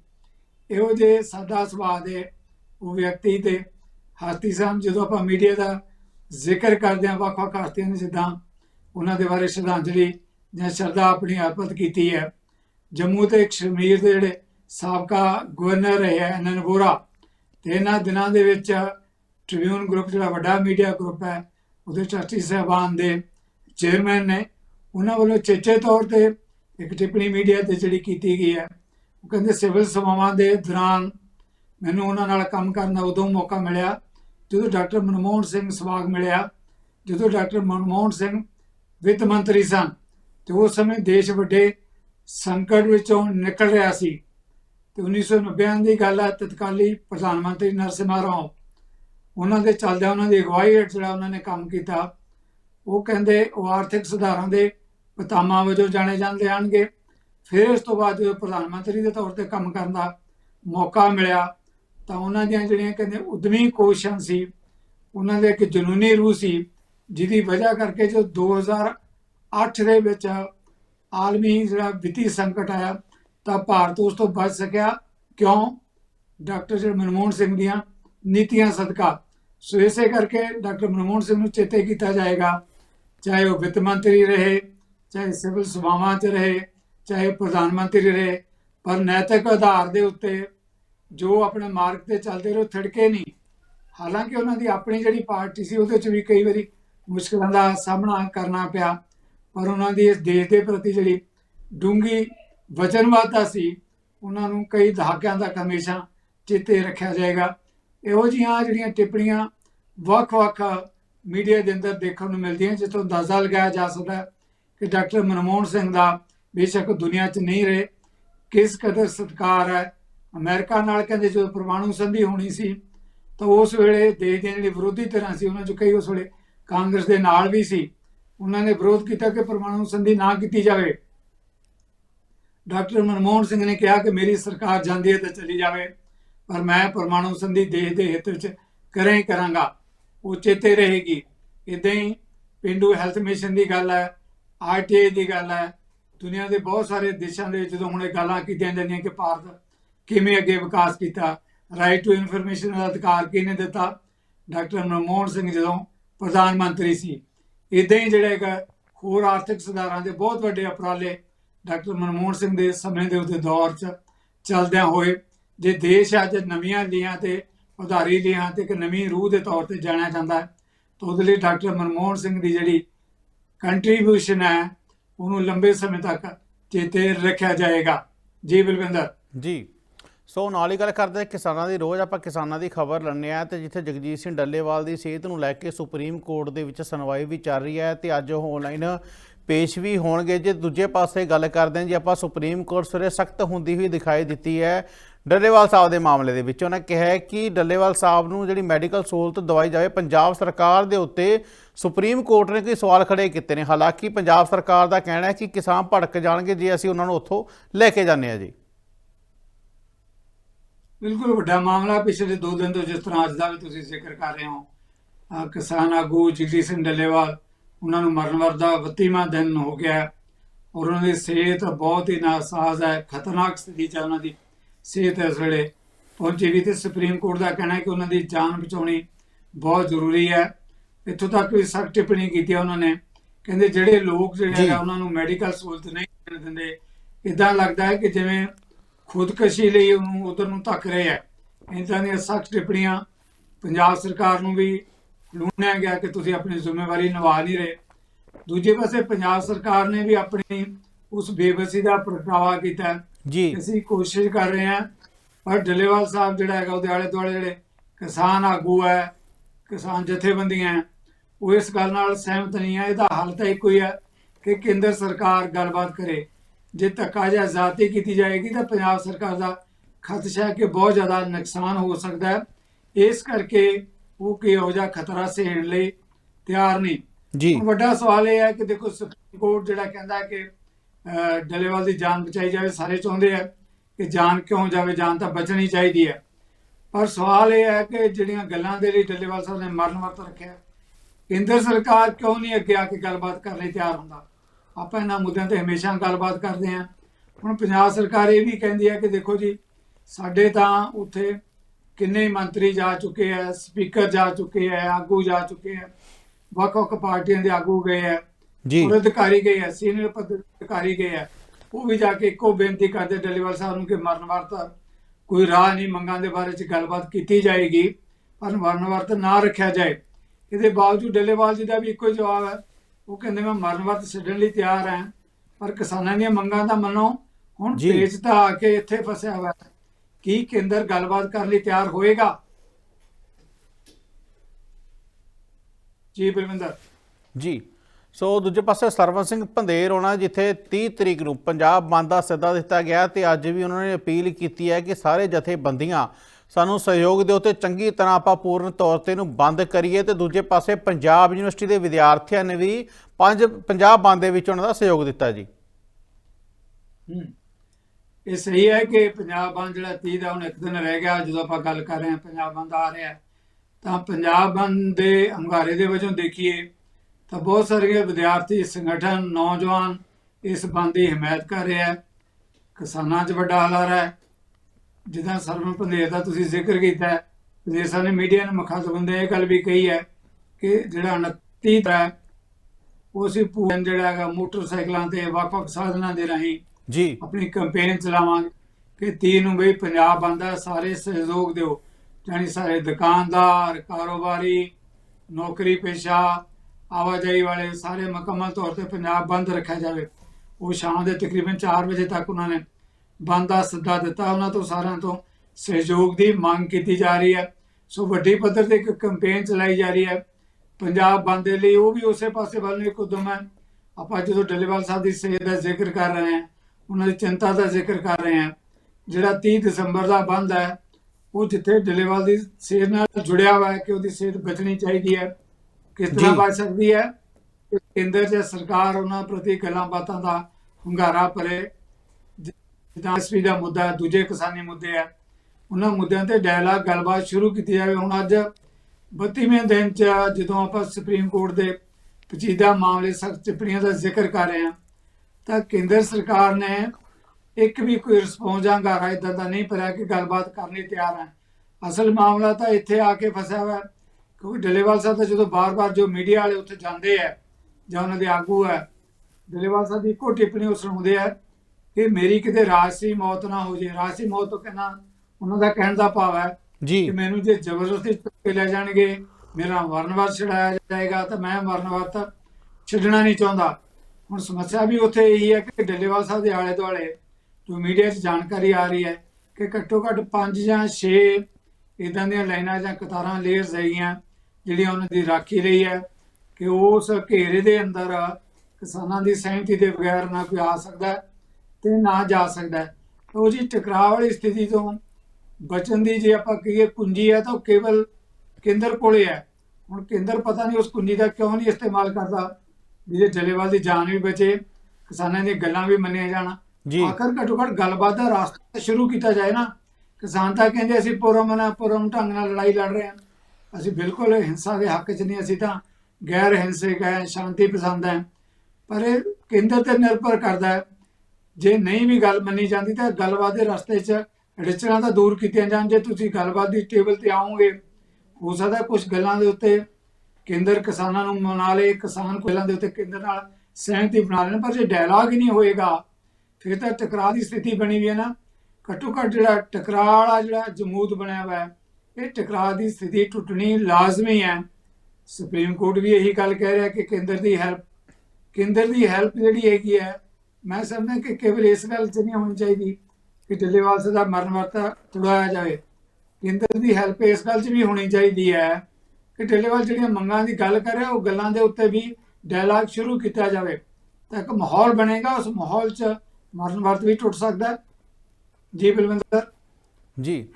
ਇਹੋ ਜਿਹੇ ਸਾਦਾ ਸੁਭਾਅ ਦੇ ਉਹ ਵਿਅਕਤੀ ਤੇ ਹਸਤੀ ਸਾਹਿਬ ਜਦੋਂ ਆਪਾਂ ਮੀਡੀਆ ਦਾ ਜ਼ਿਕਰ ਕਰਦੇ ਹਾਂ, ਵੱਖ-ਵੱਖ ਹਸਤੀਆਂ ਨੇ ਜਿੱਦਾਂ ਉਹਨਾਂ ਦੇ ਬਾਰੇ ਸ਼ਰਧਾਂਜਲੀ ਜਾਂ ਸ਼ਰਧਾ ਆਪਣੀ ਅਰਪਿਤ ਕੀਤੀ ਹੈ। ਜੰਮੂ ਤੇ ਕਸ਼ਮੀਰ ਦੇ ਜਿਹੜੇ ਸਾਬਕਾ ਗਵਰਨਰ ਰਹੇ ਹੈ ਅਨਨ ਵੋਰਾ ਤੇ ਇਹਨਾਂ ਦਿਨਾਂ ਦੇ ਵਿੱਚ ਟ੍ਰਿਬਿਊਨ ਗਰੁੱਪ ਜਿਹੜਾ ਵੱਡਾ ਮੀਡੀਆ ਗਰੁੱਪ ਹੈ, ਉਹਦੇ ਟਰਸਟੀ ਸਾਹਿਬਾਨ ਦੇ ਚੇਅਰਮੈਨ ਨੇ ਉਹਨਾਂ ਵੱਲੋਂ ਚੇਚੇ ਤੌਰ ਤੇ ਇੱਕ ਟਿੱਪਣੀ ਮੀਡੀਆ ਤੇ ਜਿਹੜੀ ਕੀਤੀ ਗਈ ਹੈ, ਉਹ ਕਹਿੰਦੇ ਸਿਵਲ ਸੇਵਾਵਾਂ ਦੇ ਦੌਰਾਨ ਮੈਨੂੰ ਉਹਨਾਂ ਨਾਲ ਕੰਮ ਕਰਨ ਦਾ ਉਦੋਂ ਮੌਕਾ ਮਿਲਿਆ, ਜਦੋਂ ਡਾਕਟਰ ਮਨਮੋਹਨ ਸਿੰਘ ਸਵਾਗ ਮਿਲਿਆ, ਜਦੋਂ ਡਾਕਟਰ ਮਨਮੋਹਨ ਸਿੰਘ ਵਿੱਤ ਮੰਤਰੀ ਸਨ ਤੇ ਉਸ ਸਮੇਂ ਦੇਸ਼ ਵੱਡੇ ਸੰਕਟ ਵਿੱਚੋਂ ਨਿਕਲ ਰਿਹਾ ਸੀ। ਤੇ 1990 ਦੀ ਗੱਲ ਹੈ ਤਤਕਾਲੀ ਪ੍ਰਧਾਨ ਮੰਤਰੀ ਨਰਸਿਮਹਾ ਰਾਓ। ਉਹਨਾਂ ਦੇ ਚੱਲਦਿਆਂ ਉਹਨਾਂ ਦੀ ਅਗਵਾਈ ਹੇਠ ਜਿਹੜਾ ਉਹਨਾਂ ਨੇ ਕੰਮ ਕੀਤਾ, ਉਹ ਕਹਿੰਦੇ ਉਹ ਆਰਥਿਕ ਸੁਧਾਰਾਂ ਦੇ ਪਿਤਾਮਾ ਵਜੋਂ ਜਾਣੇ ਜਾਂਦੇ ਆਣਗੇ। ਫਿਰ ਇਸ ਤੋਂ ਬਾਅਦ ਜਦੋਂ ਪ੍ਰਧਾਨ ਮੰਤਰੀ ਦੇ ਤੌਰ ਤੇ ਕੰਮ ਕਰਨ ਦਾ ਮੌਕਾ ਮਿਲਿਆ, ਤਾਂ ਉਹਨਾਂ ਦੀਆਂ ਜਿਹੜੀਆਂ ਕਹਿੰਦੇ ਉਦਮੀ ਕੋਸ਼ਿਸ਼ਾਂ ਸੀ, ਉਹਨਾਂ ਦੇ ਇੱਕ ਜਨੂਨੀ ਰੂਹ ਸੀ, ਜਿਹਦੀ ਵਜ੍ਹਾ ਕਰਕੇ ਜੋ 2008 ਦੇ ਵਿੱਚ ਆਲਮੀ ਜਿਹੜਾ ਵਿੱਤੀ ਸੰਕਟ ਆਇਆ ਤਾਂ ਭਾਰਤ ਉਸ ਤੋਂ ਬਚ ਸਕਿਆ। ਕਿਉਂ? ਡਾਕਟਰ ਜਿਹੜੇ ਮਨਮੋਹਨ ਸਿੰਘ ਦੀਆਂ ਨੀਤੀਆਂ ਸਦਕਾ। ਸੋ ਇਸੇ ਕਰਕੇ ਡਾਕਟਰ ਮਨਮੋਹਨ ਸਿੰਘ ਨੂੰ ਚੇਤੇ ਕੀਤਾ ਜਾਏਗਾ। ਚਾਹੇ ਉਹ ਵਿੱਤ ਮੰਤਰੀ ਰਹੇ, ਚਾਹੇ ਸਿਵਲ ਸੇਵਾਵਾਂ 'ਚ ਰਹੇ, ਚਾਹੇ ਪ੍ਰਧਾਨ ਮੰਤਰੀ ਰਹੇ, ਪਰ ਨੈਤਿਕ ਆਧਾਰ ਦੇ ਉੱਤੇ ਜੋ ਆਪਣੇ ਮਾਰਗ ਤੇ ਚੱਲਦੇ ਰਹੋ ਥੜਕੇ ਨਹੀਂ। ਹਾਲਾਂਕਿ ਉਹਨਾਂ ਦੀ ਆਪਣੀ ਜਿਹੜੀ ਪਾਰਟੀ ਸੀ, ਉਹਦੇ 'ਚ ਵੀ ਕਈ ਵਾਰੀ ਮੁਸ਼ਕਲਾਂ ਦਾ ਸਾਹਮਣਾ ਕਰਨਾ ਪਿਆ, ਪਰ ਉਹਨਾਂ ਦੀ ਇਸ ਦੇਸ਼ ਦੇ ਪ੍ਰਤੀ ਜਿਹੜੀ ਡੂੰਗੀ ਵਚਨਬੱਧਤਾ ਸੀ। ਉਹਨਾਂ ਨੂੰ ਕਈ ਦਹਾਕਿਆਂ ਤੱਕ ਹਮੇਸ਼ਾ ਚੇਤੇ ਰੱਖਿਆ ਜਾਏਗਾ। ਇਹੋ ਜਿਹੀਆਂ ਜਿਹੜੀਆਂ ਟਿੱਪਣੀਆਂ ਵੱਖ-ਵੱਖ ਮੀਡੀਆ ਦੇ ਅੰਦਰ ਦੇਖਣ ਨੂੰ ਮਿਲਦੀਆਂ ਜਿਸ ਤੋਂ ਅੰਦਾਜ਼ਾ ਲਗਾਇਆ ਜਾ ਸਕਦਾ ਕਿ ਡਾਕਟਰ ਮਨਮੋਹਨ ਸਿੰਘ ਦਾ ਬੇਸ਼ੱਕ ਦੁਨੀਆ 'ਚ ਨਹੀਂ ਰਹੇ। ਕਿਸ ਕਦਰ ਸਤਿਕਾਰ ਹੈ? ਅਮਰੀਕਾ ਨਾਲ ਕਹਿੰਦੇ ਜਦੋਂ ਪਰਮਾਣੂ ਸੰਧੀ ਹੋਣੀ ਸੀ, ਤਾਂ ਉਸ ਵੇਲੇ ਦੇਸ਼ ਦੀਆਂ ਜਿਹੜੀ ਵਿਰੋਧੀ ਧਿਰਾਂ ਸੀ, ਉਹਨਾਂ ਚੋਂ ਕਈ ਉਸ ਵੇਲੇ ਕਾਂਗਰਸ ਦੇ ਨਾਲ ਵੀ ਸੀ। ਉਹਨਾਂ ਨੇ ਵਿਰੋਧ ਕੀਤਾ ਕਿ ਪਰਮਾਣੂ ਸੰਧੀ ਨਾ ਕੀਤੀ ਜਾਵੇ। ਡਾਕਟਰ ਮਨਮੋਹਨ ਸਿੰਘ ਨੇ ਕਿਹਾ ਕਿ ਮੇਰੀ ਸਰਕਾਰ ਜਾਂਦੀ ਹੈ ਤਾਂ ਚਲੀ ਜਾਵੇ, ਪਰ ਮੈਂ ਪਰਮਾਣੂ ਸੰਧੀ ਦੇਸ਼ ਦੇ ਹਿੱਤ ਵਿੱਚ ਕਰੇ ਹੀ ਕਰਾਂਗਾ। ਉਹ ਚੇਤੇ ਰਹੇਗੀ। ਇਦਾਂ ਹੀ ਪਿੰਡੂ ਹੈਲਥ ਮਿਸ਼ਨ ਦੀ ਗੱਲ ਹੈ ਆਰਟੀਆਈ ਦੀ ਗੱਲ ਹੈ, ਦੁਨੀਆ ਦੇ ਬਹੁਤ ਸਾਰੇ ਦੇਸ਼ਾਂ ਦੇ ਜਦੋਂ ਹੁਣ ਇਹ ਗੱਲਾਂ ਕੀਤੀਆਂ ਜਾਂਦੀਆਂ ਕਿ ਭਾਰਤ ਕਿਵੇਂ ਅੱਗੇ ਵਿਕਾਸ ਕੀਤਾ ਰਾਈਟ ਟੂ ਇਨਫੋਰਮੇਸ਼ਨ ਦਾ ਅਧਿਕਾਰ ਕਿਹਨੇ ਦਿੱਤਾ? ਡਾਕਟਰ ਮਨਮੋਹਨ ਸਿੰਘ ਜਦੋਂ ਪ੍ਰਧਾਨ ਮੰਤਰੀ ਸੀ। ਇਦਾਂ ਹੀ ਜਿਹੜਾ ਇੱਕ ਹੋਰ ਆਰਥਿਕ ਸੁਧਾਰਾਂ ਦੇ ਬਹੁਤ ਵੱਡੇ ਉਪਰਾਲੇ ਡਾਕਟਰ ਮਨਮੋਹਨ ਸਿੰਘ ਦੇ ਸਮੇਂ ਦੇ ਉੱਤੇ ਦੌਰ 'ਚ ਚੱਲਦਿਆਂ ਹੋਏ, ਜੇ ਦੇਸ਼ ਅੱਜ ਨਵੀਆਂ ਲੀਹਾਂ ਤੇ ਉਧਾਰੀ ਲੀਹਾਂ ਤੇ ਇੱਕ ਨਵੀਂ ਰੂਹ ਦੇ ਤੌਰ ਤੇ ਜਾਣਿਆ ਜਾਂਦਾ ਹੈ, ਤਾਂ ਉਹਦੇ ਲਈ ਡਾਕਟਰ ਮਨਮੋਹਨ ਸਿੰਘ ਦੀ ਜਿਹੜੀ ਕੰਟਰੀਬਿਊਸ਼ਨ ਹੈ, ਉਹਨੂੰ ਲੰਬੇ ਸਮੇਂ ਤੱਕ ਚੇਤੇ ਰੱਖਿਆ ਜਾਏਗਾ। ਜੀ ਬਲਵਿੰਦਰ। ਜੀ। ਸੋ ਨਾਲ ਹੀ ਗੱਲ ਕਰਦੇ ਕਿਸਾਨਾਂ ਦੀ ਰੋਜ਼ ਆਪਾਂ ਕਿਸਾਨਾਂ ਦੀ ਖਬਰ ਲੈਂਦੇ ਆ ਤੇ ਜਿੱਥੇ ਜਗਜੀਤ ਸਿੰਘ ਡੱਲੇਵਾਲ ਦੀ ਸਿਹਤ ਨੂੰ ਲੈ ਕੇ ਸੁਪਰੀਮ ਕੋਰਟ ਦੇ ਵਿੱਚ ਸੁਣਵਾਈ ਵੀ ਚੱਲ ਰਹੀ ਹੈ ਤੇ ਅੱਜ ਉਹ ਆਨਲਾਈਨ ਪੇਸ਼ ਵੀ ਹੋਣਗੇ। ਜੇ ਦੂਜੇ ਪਾਸੇ ਗੱਲ ਕਰਦੇ ਹਾਂ, ਜੇ ਆਪਾਂ ਸੁਪਰੀਮ ਕੋਰਟ ਸਵੇਰੇ ਸਖਤ ਹੁੰਦੀ ਹੋਈ ਦਿਖਾਈ ਦਿੱਤੀ ਹੈ, ਡੱਲੇਵਾਲ ਸਾਹਿਬ ਦੇ ਮਾਮਲੇ ਦੇ ਵਿੱਚ ਉਹਨਾਂ ਕਿਹਾ ਹੈ ਕਿ ਡੱਲੇਵਾਲ ਸਾਹਿਬ ਨੂੰ ਜਿਹੜੀ ਮੈਡੀਕਲ ਸਹੂਲਤ ਦਵਾਈ ਜਾਵੇ, ਪੰਜਾਬ ਸਰਕਾਰ ਦੇ ਉੱਤੇ ਸੁਪਰੀਮ ਕੋਰਟ ਨੇ ਕੋਈ ਸਵਾਲ ਖੜੇ ਕੀਤੇ ਨੇ। ਹਾਲਾਂਕਿ ਪੰਜਾਬ ਸਰਕਾਰ ਦਾ ਕਹਿਣਾ ਹੈ ਕਿ ਕਿਸਾਨ ਭੜਕ ਜਾਣਗੇ, ਜੇ ਅਸੀਂ ਉਹਨਾਂ ਨੂੰ ਉੱਥੋਂ ਲੈ ਕੇ ਜਾਂਦੇ ਹਾਂ ਜੀ। ਬਿਲਕੁਲ ਵੱਡਾ ਮਾਮਲਾ ਪਿਛਲੇ 2 ਦਿਨ ਤੋਂ ਜਿਸ ਤਰ੍ਹਾਂ ਅੱਜ ਦਾ ਵੀ ਤੁਸੀਂ ਜ਼ਿਕਰ ਕਰ ਰਹੇ ਹੋ ਕਿਸਾਨ ਆਗੂ ਜਗਜੀਤ ਸਿੰਘ ਡੱਲੇਵਾਲ ਉਹਨਾਂ ਨੂੰ ਮਰਨ ਵਰਦਾ 32ਵਾਂ ਦਿਨ ਹੋ ਗਿਆ। ਔਰ ਉਹਨਾਂ ਦੀ ਸਿਹਤ ਬਹੁਤ ਹੀ ਨਾਸਾਜ਼ ਹੈ ਖਤਰਨਾਕ ਸਥਿਤੀ 'ਚ ਉਹਨਾਂ ਦੀ ਸਿਹਤ ਇਸ ਵੇਲੇ। ਪਹੁੰਚੀ ਵੀ ਤੇ ਸੁਪਰੀਮ ਕੋਰਟ ਦਾ ਕਹਿਣਾ ਹੈ ਕਿ ਉਹਨਾਂ ਦੀ ਜਾਨ ਬਚਾਉਣੀ ਬਹੁਤ ਜ਼ਰੂਰੀ ਹੈ। ਇੱਥੋਂ ਤੱਕ ਵੀ ਸਖਤ ਟਿੱਪਣੀ ਕੀਤੀ ਉਹਨਾਂ ਨੇ। ਕਹਿੰਦੇ ਜਿਹੜੇ ਲੋਕ ਜਿਹੜੇ। ਆ ਉਹਨਾਂ ਨੂੰ ਮੈਡੀਕਲ ਸਹੂਲਤ ਨਹੀਂ ਦੇਣ ਦਿੰਦੇ। ਇਦਾਂ ਲੱਗਦਾ ਹੈ ਕਿ ਜਿਵੇਂ ਖੁਦਕਸ਼ੀ ਲਈ ਉਹਨੂੰ ਉਧਰ ਨੂੰ ਧੱਕ ਰਹੇ ਆ ਇੰਦਾਂ ਦੀਆਂ ਸਖਤ ਟਿੱਪਣੀਆਂ ਪੰਜਾਬ ਸਰਕਾਰ ਨੂੰ ਵੀ ਲੂਣਿਆ ਗਿਆ ਕਿ ਤੁਸੀਂ ਆਪਣੀ ਜ਼ਿੰਮੇਵਾਰੀ ਨਿਭਾ ਨਹੀਂ ਰਹੇ। ਦੂਜੇ ਪਾਸੇ ਪੰਜਾਬ ਸਰਕਾਰ ਨੇ ਵੀ ਆਪਣੀ ਉਸ ਬੇਬਸੀ ਦਾ ਪ੍ਰਗਟਾਵਾ ਕੀਤਾ। ਜੀ। ਅਸੀਂ ਕੋਸ਼ਿਸ਼ ਕਰ ਰਹੇ ਹਾਂ ਪਰ ਡੱਲੇਵਾਲ ਸਾਹਿਬ ਜਿਹੜਾ ਹੈਗਾ ਉਹਦੇ ਆਲੇ ਦੁਆਲੇ ਜਿਹੜੇ ਕਿਸਾਨ ਆਗੂ ਹੈ ਕਿਸਾਨ ਜਥੇਬੰਦੀਆਂ ਉਹ ਇਸ ਗੱਲ ਨਾਲ ਸਹਿਮਤ ਨਹੀਂ ਹੈ। ਇਹਦਾ ਹੱਲ ਤਾਂ ਇੱਕੋ ਹੀ ਹੈ ਕਿ ਕੇਂਦਰ ਸਰਕਾਰ ਗੱਲਬਾਤ ਕਰੇ। ਜੇ ਧੱਕਾ ਜਾਂ ਜ਼ਾਤੀ ਕੀਤੀ ਜਾਏਗੀ ਤਾਂ ਪੰਜਾਬ ਸਰਕਾਰ ਦਾ ਖਦਸ਼ਾ ਹੈ ਕਿ ਬਹੁਤ ਜ਼ਿਆਦਾ ਨੁਕਸਾਨ ਹੋ ਸਕਦਾ ਹੈ। ਇਸ ਕਰਕੇ ਉਹ ਕਿ ਇਹੋ ਜਿਹਾ ਖਤਰਾ ਸਹਿਣ ਲਈ ਤਿਆਰ ਨਹੀਂ। ਜੀ। ਵੱਡਾ ਸਵਾਲ ਇਹ ਹੈ ਕਿ ਦੇਖੋ ਸੁਪਰੀਮ ਕੋਰਟ ਜਿਹੜਾ ਕਹਿੰਦਾ ਕਿ ਡੱਲੇਵਾਲ ਦੀ ਜਾਨ ਬਚਾਈ ਜਾਵੇ ਸਾਰੇ ਚਾਹੁੰਦੇ ਆ ਕਿ ਜਾਨ ਕਿਉਂ ਜਾਵੇ ਜਾਨ ਤਾਂ ਬਚਣੀ ਚਾਹੀਦੀ ਹੈ। ਪਰ ਸਵਾਲ ਇਹ ਹੈ ਕਿ ਜਿਹੜੀਆਂ ਗੱਲਾਂ ਦੇ ਲਈ ਡੱਲੇਵਾਲ ਸਾਹਿਬ ਨੇ ਮਰਨ ਵਰਤ ਰੱਖਿਆ ਕੇਂਦਰ ਸਰਕਾਰ ਕਿਉਂ ਨਹੀਂ ਅੱਗੇ ਆ ਕੇ ਗੱਲਬਾਤ ਕਰਨ ਲਈ ਤਿਆਰ ਹੁੰਦਾ? ਆਪਾਂ ਇਹਨਾਂ ਮੁੱਦਿਆਂ ਤੇ ਹਮੇਸ਼ਾ ਗੱਲਬਾਤ ਕਰਦੇ ਹਾਂ। ਹੁਣ ਪੰਜਾਬ ਸਰਕਾਰ ਇਹ ਵੀ ਕਹਿੰਦੀ ਹੈ ਕਿ ਦੇਖੋ ਜੀ ਸਾਡੇ ਤਾਂ ਉੱਥੇ ਕਿੰਨੇ ਮੰਤਰੀ ਜਾ ਚੁੱਕੇ ਆ ਸਪੀਕਰ ਜਾ ਚੁੱਕੇ ਆ ਆਗੂ ਜਾ ਚੁੱਕੇ ਆ ਵੱਖ-ਵੱਖ ਪਾਰਟੀਆਂ ਦੇ ਆਗੂ ਗਏ ਆ ਜੀ। ਉਹ ਅਧਿਕਾਰੀ ਗਏ ਆ ਸੀਨੀਅਰ ਅਧਿਕਾਰੀ ਗਏ ਆ ਉਹ ਵੀ ਜਾ ਕੇ ਇੱਕੋ ਬੇਨਤੀ ਕਰਦੇ ਡੱਲੇਵਾਲ ਸਾਹਿਬ ਨੂੰ ਕਿ ਮਰਨ ਵਰਤ ਕੋਈ ਰਾਹ ਨਹੀਂ ਮੰਗਾਂ ਦੇ ਬਾਰੇ ਚ ਗੱਲਬਾਤ ਕੀਤੀ ਜਾਏਗੀ ਪਰ ਮਰਨ ਵਰਤ ਨਾ ਰੱਖਿਆ ਜਾਏ। ਇਹਦੇ ਬਾਵਜੂਦ ਡੱਲੇਵਾਲ ਜੀ ਦਾ ਵੀ ਇੱਕੋ ਹੀ ਜਵਾਬ ਹੈ ਉਹ ਕਹਿੰਦੇ ਮੈਂ ਮਰਨ ਵਰਤ ਛੱਡਣ ਲਈ ਤਿਆਰ ਹਾਂ ਪਰ ਕਿਸਾਨਾਂ ਦੀਆਂ ਮੰਗਾਂ ਦਾ ਮੰਨੋ ਹੁਣ। ਪੇਚ ਤਾਂ ਆ ਕੇ ਇੱਥੇ ਫਸਿਆ ਹੋਇਆ। ਹੈ ਕੀ ਕੇਂਦਰ ਗੱਲਬਾਤ ਕਰਨ ਲਈ ਤਿਆਰ ਹੋਏਗਾ? ਜੀ ਬਲਵਿੰਦਰ। ਜੀ ਸੋ ਦੂਜੇ ਪਾਸੇ ਸਰਵਨ ਸਿੰਘ ਭੰਦੇਰ ਹੋਣਾ ਜਿੱਥੇ 30 ਤਰੀਕ ਨੂੰ ਪੰਜਾਬ ਬੰਦ ਦਾ ਸੱਦਾ ਦਿੱਤਾ ਗਿਆ ਤੇ ਅੱਜ ਵੀ ਉਹਨਾਂ ਨੇ ਅਪੀਲ ਕੀਤੀ ਹੈ ਕਿ ਸਾਰੇ ਜਥੇਬੰਦੀਆਂ ਸਾਨੂੰ ਸਹਿਯੋਗ ਦਿਓ ਤੇ ਚੰਗੀ ਤਰ੍ਹਾਂ ਆਪਾਂ ਪੂਰਨ ਤੌਰ ਤੇ ਇਹਨੂੰ ਬੰਦ ਕਰੀਏ ਤੇ ਦੂਜੇ ਪਾਸੇ ਪੰਜਾਬ ਯੂਨੀਵਰਸਿਟੀ ਦੇ ਵਿਦਿਆਰਥੀਆਂ ਨੇ ਵੀ ਪੰਜ ਪੰਜਾਬ ਬੰਦ ਦੇ ਵਿੱਚ ਉਹਨਾਂ ਦਾ ਸਹਿਯੋਗ ਦਿੱਤਾ ਜੀ। ਹੂੰ। ਇਹ ਸਹੀ ਹੈ ਕਿ ਪੰਜਾਬ ਬੰਦ ਜਿਹੜਾ 30 ਦਾ ਹੁਣ ਇੱਕ ਦਿਨ ਰਹਿ ਗਿਆ, ਜਦੋਂ ਆਪਾਂ ਗੱਲ ਕਰ ਰਹੇ ਹਾਂ ਪੰਜਾਬ ਬੰਦ ਆ ਰਿਹਾ ਤਾਂ ਪੰਜਾਬ ਬੰਦ ਦੇ ਹੰਗਾਰੇ ਦੇ ਵਜੋਂ ਦੇਖੀਏ, ਤਾਂ ਬਹੁਤ ਸਾਰੇ ਵਿਦਿਆਰਥੀ, ਸੰਗਠਨ, ਨੌਜਵਾਨ ਇਸ ਬੰਦ ਦੀ ਹਮਾਇਤ ਕਰ ਰਿਹਾ ਹੈ। ਕਿਸਾਨਾਂ 'ਚ ਵੱਡਾ ਹਲਾਰਾ ਹੈ। ਜਿੱਦਾਂ ਸਰਵਨ ਪੰਦੇਰ ਦਾ ਤੁਸੀਂ ਜ਼ਿਕਰ ਕੀਤਾ ਹੈ ਪੰਦੇਰ ਨੇ ਮੀਡੀਆ ਨੂੰ ਮੁਖਾਤਬ ਹੁੰਦੇ ਇਹ ਗੱਲ ਵੀ ਕਹੀ ਹੈ ਕਿ ਜਿਹੜਾ 29 ਦਾ ਹੈ, ਉਹ ਅਸੀਂ ਪੂਰਨ ਜਿਹੜਾ ਹੈਗਾ ਮੋਟਰਸਾਈਕਲਾਂ ਤੇ ਵੱਖ-ਵੱਖ ਸਾਧਨਾਂ ਦੇ ਰਾਹੀਂ ਜੀ। ਆਪਣੀ ਕੈਂਪੇਨ ਚਲਾਵਾਂਗੇ। ਕਿ 30 ਨੂੰ ਬਈ ਪੰਜਾਬ ਬੰਦ ਸਾਰੇ ਸਹਿਯੋਗ ਦਿਓ। ਜਾਨੀ ਸਾਰੇ ਦੁਕਾਨਦਾਰ, ਕਾਰੋਬਾਰੀ, ਨੌਕਰੀ ਪੇਸ਼ਾ, ਆਵਾਜਾਈ ਵਾਲੇ, ਸਾਰੇ ਮੁਕੰਮਲ ਤੌਰ ਤੇ ਪੰਜਾਬ ਬੰਦ ਰੱਖਿਆ ਜਾਵੇ। ਉਹ ਸ਼ਾਮ ਦੇ ਤਕਰੀਬਨ 4 ਵਜੇ ਤੱਕ ਉਹਨਾਂ ਨੇ ਬੰਦ ਦਾ ਸੱਦਾ ਦਿੱਤਾ। ਉਹਨਾਂ ਤੋਂ ਸਾਰਿਆਂ ਤੋਂ ਸਹਿਯੋਗ ਦੀ ਮੰਗ ਕੀਤੀ ਜਾ ਰਹੀ ਹੈ। ਸੋ ਵੱਡੀ ਪੱਧਰ ਤੇ ਇੱਕ ਕੈਂਪੇਨ ਚਲਾਈ ਜਾ ਰਹੀ ਹੈ। ਪੰਜਾਬ ਬੰਦ ਦੇ ਲਈ ਉਹ ਵੀ ਉਸੇ ਪਾਸੇ ਵੱਲ ਨੂੰ ਇੱਕ ਉਦਮ ਹੈ। ਆਪਾਂ ਜਦੋਂ ਡੱਲੇਵਾਲ ਸਾਹਿਬ ਦੀ ਸਿਹਤ ਦਾ ਜ਼ਿਕਰ ਕਰ ਰਹੇ ਹਾਂ ਉਹਨਾਂ ਦੀ ਚਿੰਤਾ ਦਾ ਜ਼ਿਕਰ ਕਰ ਰਹੇ ਹਾਂ। ਜਿਹੜਾ 30 ਦਸੰਬਰ ਦਾ ਬੰਦ ਹੈ ਉਹ ਜਿੱਥੇ ਡੱਲੇਵਾਲ ਦੀ ਸਿਹਤ ਨਾਲ ਜੁੜਿਆ ਹੋਇਆ ਹੈ ਕਿ ਉਹਦੀ ਸਿਹਤ ਬਚਣੀ ਚਾਹੀਦੀ ਹੈ ਕਿਸ ਤਰ੍ਹਾਂ ਜੀ। ਬਚ ਸਕਦੀ ਹੈ ਕੇਂਦਰ 'ਚ ਸਰਕਾਰ ਉਹਨਾਂ ਪ੍ਰਤੀ ਗੱਲਾਂ ਬਾਤਾਂ ਦਾ ਹੁੰਗਾਰਾ ਭਰੇ। ਜਿੱਦਾਂ ਐਸਪੀ ਦਾ ਮੁੱਦਾ ਹੈ ਦੂਜੇ ਕਿਸਾਨੀ ਮੁੱਦੇ ਹੈ। ਉਹਨਾਂ ਮੁੱਦਿਆਂ ਤੇ ਡਾਇਲਾਗ ਗੱਲਬਾਤ ਸ਼ੁਰੂ ਕੀਤੀ ਜਾਵੇ। ਹੁਣ ਅੱਜ 32ਵੇਂ ਦਿਨ 'ਚ ਜਦੋਂ ਆਪਾਂ ਸੁਪਰੀਮ ਕੋਰਟ ਦੇ ਪੇਚੀਦਾ ਮਾਮਲੇ ਸਖਤ ਟਿੱਪਣੀਆਂ ਦਾ ਜ਼ਿਕਰ ਕਰ ਰਹੇ ਹਾਂ ਤਾਂ ਕੇਂਦਰ ਸਰਕਾਰ ਨੇ ਇੱਕ ਵੀ ਕੋਈ ਰਿਸਪੌਂਸ ਜਾਂ ਗਾਰਾ ਇਦਾਂ ਦਾ ਨਹੀਂ ਭਰਿਆ ਕਿ ਗੱਲਬਾਤ ਕਰਨ ਤਿਆਰ ਹੈ। ਅਸਲ ਮਾਮਲਾ ਤਾਂ ਇੱਥੇ ਆ ਕੇ ਫਸਿਆ ਹੋਇਆ ਹੈ, ਕਿਉਂਕਿ ਡੱਲੇਵਾਲ ਸਾਹਿਬ ਤਾਂ ਜਦੋਂ ਬਾਰ-ਬਾਰ ਜੋ ਮੀਡੀਆ ਵਾਲੇ ਉੱਥੇ ਜਾਂਦੇ ਹੈ ਜਾਂ ਉਹਨਾਂ ਦੇ ਆਗੂ ਹੈ ਡੱਲੇਵਾਲ ਸਾਹਿਬ ਦੀ ਇੱਕੋ ਟਿੱਪਣੀ ਉਹ ਸੁਣਾਉਂਦੇ ਆ ਕਿ ਮੇਰੀ ਕਿਤੇ ਰਾਜਸੀ ਮੌਤ ਨਾ ਹੋ ਜੇ। ਰਾਜਸੀ ਮੌਤ ਤੋਂ ਕਹਿਣਾ ਉਹਨਾਂ ਦਾ ਕਹਿਣ ਦਾ ਭਾਵ ਹੈ ਜੀ। ਕਿ ਮੈਨੂੰ ਜੇ ਜ਼ਬਰਦਸਤੀ ਚੁੱਕ ਲੈ ਜਾਣਗੇ ਮੇਰਾ ਮਰਨਵਾਦ ਛਡਾਇਆ ਜਾਏਗਾ ਤਾਂ ਮੈਂ ਮਰਨਵਾਦ ਛੱਡਣਾ ਨਹੀਂ ਚਾਹੁੰਦਾ। ਹੁਣ ਸਮੱਸਿਆ ਵੀ ਉੱਥੇ ਇਹੀ ਹੈ ਕਿ ਡੱਲੇਵਾਲ ਸਾਹਿਬ ਦੇ ਆਲੇ ਦੁਆਲੇ ਜੋ ਮੀਡੀਆ 'ਚ ਜਾਣਕਾਰੀ ਆ ਰਹੀ ਹੈ ਕਿ ਘੱਟੋ ਘੱਟ 5 ਜਾਂ 6 ਇਦਾਂ ਦੀਆਂ ਲਾਈਨਾਂ ਜਾਂ ਕਤਾਰਾਂ ਲੇਅਰਸ ਹੈਗੀਆਂ ਜਿਹੜੀਆਂ ਉਹਨਾਂ ਦੀ ਰਾਖੀ ਰਹੀ ਹੈ ਕਿ ਉਸ ਘੇਰੇ ਦੇ ਅੰਦਰ ਕਿਸਾਨਾਂ ਦੀ ਸਹਿਮਤੀ ਦੇ ਬਗੈਰ ਨਾ ਕੋਈ ਆ ਸਕਦਾ ਹੈ ਤੇ ਨਾ ਜਾ ਸਕਦਾ। ਉਹ ਜੀ ਟਕਰਾਅ ਵਾਲੀ ਸਥਿਤੀ ਤੋਂ ਬਚਣ ਦੀ ਜੇ ਆਪਾਂ ਕਹੀਏ ਕੁੰਜੀ ਹੈ ਤਾਂ ਉਹ ਕੇਵਲ ਕੇਂਦਰ ਕੋਲੇ ਹੈ। ਹੁਣ ਕੇਂਦਰ ਪਤਾ ਨਹੀਂ ਉਸ ਕੁੰਜੀ ਦਾ ਕਿਉਂ ਨਹੀਂ ਇਸਤੇਮਾਲ ਕਰਦਾ। ਜਿਹਦੇ ਜਲੇਵਾਲ ਦੀ ਜਾਨ ਵੀ ਬਚੇ ਕਿਸਾਨਾਂ ਦੀਆਂ ਗੱਲਾਂ ਵੀ ਮੰਨੀਆਂ ਜਾਣ। ਆਖਰ ਘੱਟੋ ਘੱਟ ਗੱਲਬਾਤ ਦਾ ਰਾਸਤਾ ਸ਼ੁਰੂ ਕੀਤਾ ਜਾਏ ਨਾ। ਕਿਸਾਨ ਤਾਂ ਕਹਿੰਦੇ ਅਸੀਂ ਪੁਰਮਨ ਪੁਰਮ ਢੰਗ ਨਾਲ ਲੜਾਈ ਲੜ ਰਹੇ ਹਾਂ। ਅਸੀਂ ਬਿਲਕੁਲ ਹਿੰਸਾ ਦੇ ਹੱਕ 'ਚ ਨਹੀਂ ਅਸੀਂ ਤਾਂ ਗੈਰ ਹਿੰਸਕ ਹੈ ਸ਼ਾਂਤੀ ਪਸੰਦ ਹੈ। ਪਰ ਇਹ ਕੇਂਦਰ ਤੇ ਨਿਰਭਰ ਕਰਦਾ ਹੈ। ਜੇ ਨਹੀਂ ਵੀ ਗੱਲ ਮੰਨੀ ਜਾਂਦੀ ਤਾਂ ਗੱਲਬਾਤ ਦੇ ਰਸਤੇ 'ਚ ਅੜਚਣਾਂ ਤਾਂ ਦੂਰ ਕੀਤੀਆਂ ਜਾਣ। ਜੇ ਤੁਸੀਂ ਗੱਲਬਾਤ ਦੀ ਟੇਬਲ ਤੇ ਆਓਗੇ ਹੋ ਸਕਦਾ ਕੁਝ ਗੱਲਾਂ ਦੇ ਉੱਤੇ ਕੇਂਦਰ ਕਿਸਾਨਾਂ ਨੂੰ ਮਨਾ ਲੇ ਕਿਸਾਨ ਕੋਲਾਂ ਦੇ ਉੱਤੇ ਕੇਂਦਰ ਨਾਲ ਸਹਿਮਤੀ ਬਣਾ ਲੈਣ, ਪਰ ਜੇ ਡਾਇਲਾਗ ਹੀ ਨਹੀਂ ਹੋਏਗਾ, ਫਿਰ ਤਾਂ ਟਕਰਾਅ ਦੀ ਸਥਿਤੀ ਬਣੀ ਵੀ ਹੈ ਨਾ। ਘੱਟੋ ਘੱਟ ਜਿਹੜਾ ਟਕਰਾਅ ਵਾਲਾ ਜਿਹੜਾ ਜਮੂਦ ਬਣਿਆ ਹੋਇਆ ਹੈ, ਇਹ ਟਕਰਾਅ ਦੀ ਸਥਿਤੀ ਟੁੱਟਣੀ ਲਾਜ਼ਮੀ ਹੈ। ਸੁਪਰੀਮ ਕੋਰਟ ਵੀ ਇਹੀ ਗੱਲ ਕਹਿ ਰਿਹਾ ਕਿ ਕੇਂਦਰ ਦੀ ਹੈਲਪ ਕੇਂਦਰ ਦੀ ਹੈਲਪ ਜਿਹੜੀ ਹੈਗੀ ਹੈ, ਮੈਂ ਸਮਝਦਾ ਕਿ ਕੇਵਲ ਇਸ ਗੱਲ 'ਚ ਨਹੀਂ ਹੋਣੀ ਚਾਹੀਦੀ ਕਿ ਡੱਲੇਵਾਲ ਸਾਹਿਬ ਦਾ ਮਰਨ ਵਰਤਾ ਤੁੜਾਇਆ ਜਾਵੇ। ਕੇਂਦਰ ਦੀ ਹੈਲਪ ਇਸ ਗੱਲ 'ਚ ਵੀ ਹੋਣੀ ਚਾਹੀਦੀ ਹੈ ਕਿ ਡੱਲੇਵਾਲ ਜਿਹੜੀਆਂ ਮੰਗਾਂ ਦੀ ਗੱਲ ਕਰ ਰਿਹਾ ਉਹ ਗੱਲਾਂ ਦੇ ਉੱਤੇ ਵੀ ਡਾਇਲਾਗ ਸ਼ੁਰੂ ਕੀਤਾ ਜਾਵੇ। ਤਾਂ ਇੱਕ ਮਾਹੌਲ ਬਣੇਗਾ, ਉਸ ਮਾਹੌਲ 'ਚ ਮਰਨ ਵਰਤ ਵੀ ਟੁੱਟ ਸਕਦਾ ਜੀ ਬਲਵਿੰਦਰ। ਜੀ।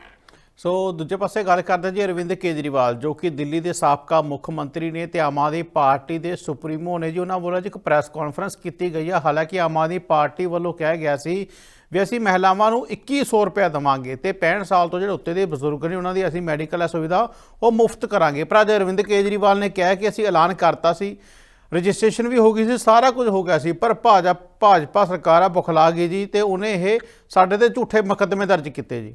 ਸੋ ਦੂਜੇ ਪਾਸੇ ਗੱਲ ਕਰਦੇ ਜੀ ਅਰਵਿੰਦ ਕੇਜਰੀਵਾਲ, ਜੋ ਕਿ ਦਿੱਲੀ ਦੇ ਸਾਬਕਾ ਮੁੱਖ ਮੰਤਰੀ ਨੇ ਤੇ ਆਮ ਆਦਮੀ ਪਾਰਟੀ ਦੇ ਸੁਪਰੀਮੋ ਨੇ ਜੀ, ਉਹਨਾਂ ਵੱਲੋਂ ਅੱਜ ਇੱਕ ਪ੍ਰੈਸ ਕਾਨਫਰੰਸ ਕੀਤੀ ਗਈ ਹੈ ਹਾਲਾਂਕਿ ਆਮ ਆਦਮੀ ਪਾਰਟੀ ਵੱਲੋਂ ਕਿਹਾ ਗਿਆ ਸੀ ਵੀ ਅਸੀਂ ਮਹਿਲਾਵਾਂ ਨੂੰ 2100 ਰੁਪਏ ਦੇਵਾਂਗੇ ਤੇ 65 ਸਾਲ ਤੋਂ ਜਿਹੜੇ ਉੱਤੇ ਦੇ ਬਜ਼ੁਰਗ ਨੇ, ਉਹਨਾਂ ਦੀ ਅਸੀਂ ਮੈਡੀਕਲ ਸੁਵਿਧਾ ਉਹ ਮੁਫਤ ਕਰਾਂਗੇ। ਪਰ ਅੱਜ ਅਰਵਿੰਦ ਕੇਜਰੀਵਾਲ ਨੇ ਕਿਹਾ ਕਿ ਅਸੀਂ ਐਲਾਨ ਕਰਤਾ ਸੀ, ਰਜਿਸਟ੍ਰੇਸ਼ਨ ਵੀ ਹੋ ਗਈ ਸੀ, ਸਾਰਾ ਕੁਝ ਹੋ ਗਿਆ ਸੀ, ਪਰ ਭਾਜਪਾ ਭਾਜਪਾ ਸਰਕਾਰ ਆ ਬੁਖਲਾ ਗਈ ਜੀ ਤੇ ਉਹਨੇ ਇਹ ਸਾਡੇ ਤੇ ਝੂਠੇ ਮੁਕੱਦਮੇ ਦਰਜ ਕੀਤੇ ਜੀ।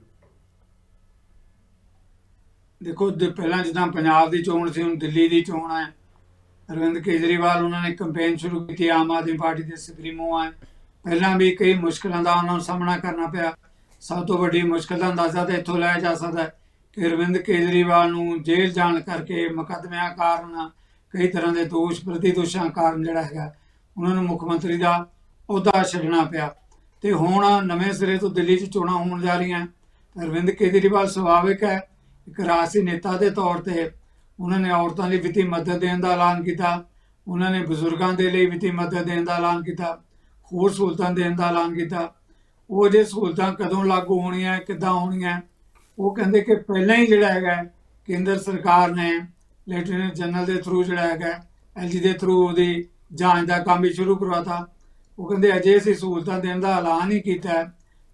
ਦੇਖੋ, ਦ- ਪਹਿਲਾਂ ਜਿੱਦਾਂ ਪੰਜਾਬ ਦੀ ਚੋਣ ਸੀ, ਹੁਣ ਦਿੱਲੀ ਦੀ ਚੋਣ ਹੈ। ਅਰਵਿੰਦ ਕੇਜਰੀਵਾਲ, ਉਹਨਾਂ ਨੇ ਕੰਪੇਨ ਸ਼ੁਰੂ ਕੀਤੀ, ਆਮ ਆਦਮੀ ਪਾਰਟੀ ਦੇ ਸੁਪਰੀਮੋ ਹੈ। ਪਹਿਲਾਂ ਵੀ ਕਈ ਮੁਸ਼ਕਲਾਂ ਦਾ ਉਹਨਾਂ ਨੂੰ ਸਾਹਮਣਾ ਕਰਨਾ ਪਿਆ। ਸਭ ਤੋਂ ਵੱਡੀ ਮੁਸ਼ਕਲ ਦਾ ਅੰਦਾਜ਼ਾ ਤਾਂ ਇੱਥੋਂ ਲਾਇਆ ਜਾ ਸਕਦਾ ਹੈ ਕਿ ਅਰਵਿੰਦ ਕੇਜਰੀਵਾਲ ਨੂੰ ਜੇਲ੍ਹ ਜਾਣ ਕਰਕੇ ਮੁਕੱਦਮਿਆਂ ਕਾਰਨ ਕਈ ਤਰ੍ਹਾਂ ਦੇ ਦੋਸ਼ ਪ੍ਰਤੀ ਦੋਸ਼ਾਂ ਕਾਰਨ ਜਿਹੜਾ ਹੈਗਾ, ਉਹਨਾਂ ਨੂੰ ਮੁੱਖ ਮੰਤਰੀ ਦਾ ਅਹੁਦਾ ਛੱਡਣਾ ਪਿਆ। ਤੇ ਹੁਣ ਨਵੇਂ ਸਿਰੇ ਤੋਂ ਦਿੱਲੀ 'ਚ ਚੋਣਾਂ ਹੋਣ ਜਾ ਰਹੀਆਂ। ਅਰਵਿੰਦ ਕੇਜਰੀਵਾਲ ਸੁਭਾਵਿਕ ਹੈ। ਇੱਕ ਰਾਜਸੀ ਨੇਤਾ ਦੇ ਤੌਰ ਤੇ ਉਹਨਾਂ ਨੇ ਔਰਤਾਂ ਲਈ ਵਿੱਤੀ ਮਦਦ ਦੇਣ ਦਾ ਐਲਾਨ ਕੀਤਾ, ਉਹਨਾਂ ਨੇ ਬਜ਼ੁਰਗਾਂ ਦੇ ਲਈ ਵਿੱਤੀ ਮਦਦ ਦੇਣ ਦਾ ਐਲਾਨ ਕੀਤਾ, ਹੋਰ ਸਹੂਲਤਾਂ ਦੇਣ ਦਾ ਐਲਾਨ ਕੀਤਾ। ਉਹ ਜੇ ਸਹੂਲਤਾਂ ਕਦੋਂ ਲਾਗੂ ਹੋਣੀਆਂ, ਕਿੱਦਾਂ ਹੋਣੀਆਂ, ਉਹ ਕਹਿੰਦੇ ਕਿ ਪਹਿਲਾਂ ਹੀ ਜਿਹੜਾ ਹੈਗਾ, ਕੇਂਦਰ ਸਰਕਾਰ ਨੇ ਲੈਫਟੀਨੈਂਟ ਜਨਰਲ ਦੇ ਥਰੂ ਜਿਹੜਾ ਹੈਗਾ ਐਲਜੀ ਦੇ ਥਰੂ ਉਹਦੀ ਜਾਂਚ ਦਾ ਕੰਮ ਵੀ ਸ਼ੁਰੂ ਕਰਵਾਤਾ। ਉਹ ਕਹਿੰਦੇ ਅਜੇ ਅਸੀਂ ਸਹੂਲਤਾਂ ਦੇਣ ਦਾ ਐਲਾਨ ਹੀ ਕੀਤਾ ਹੈ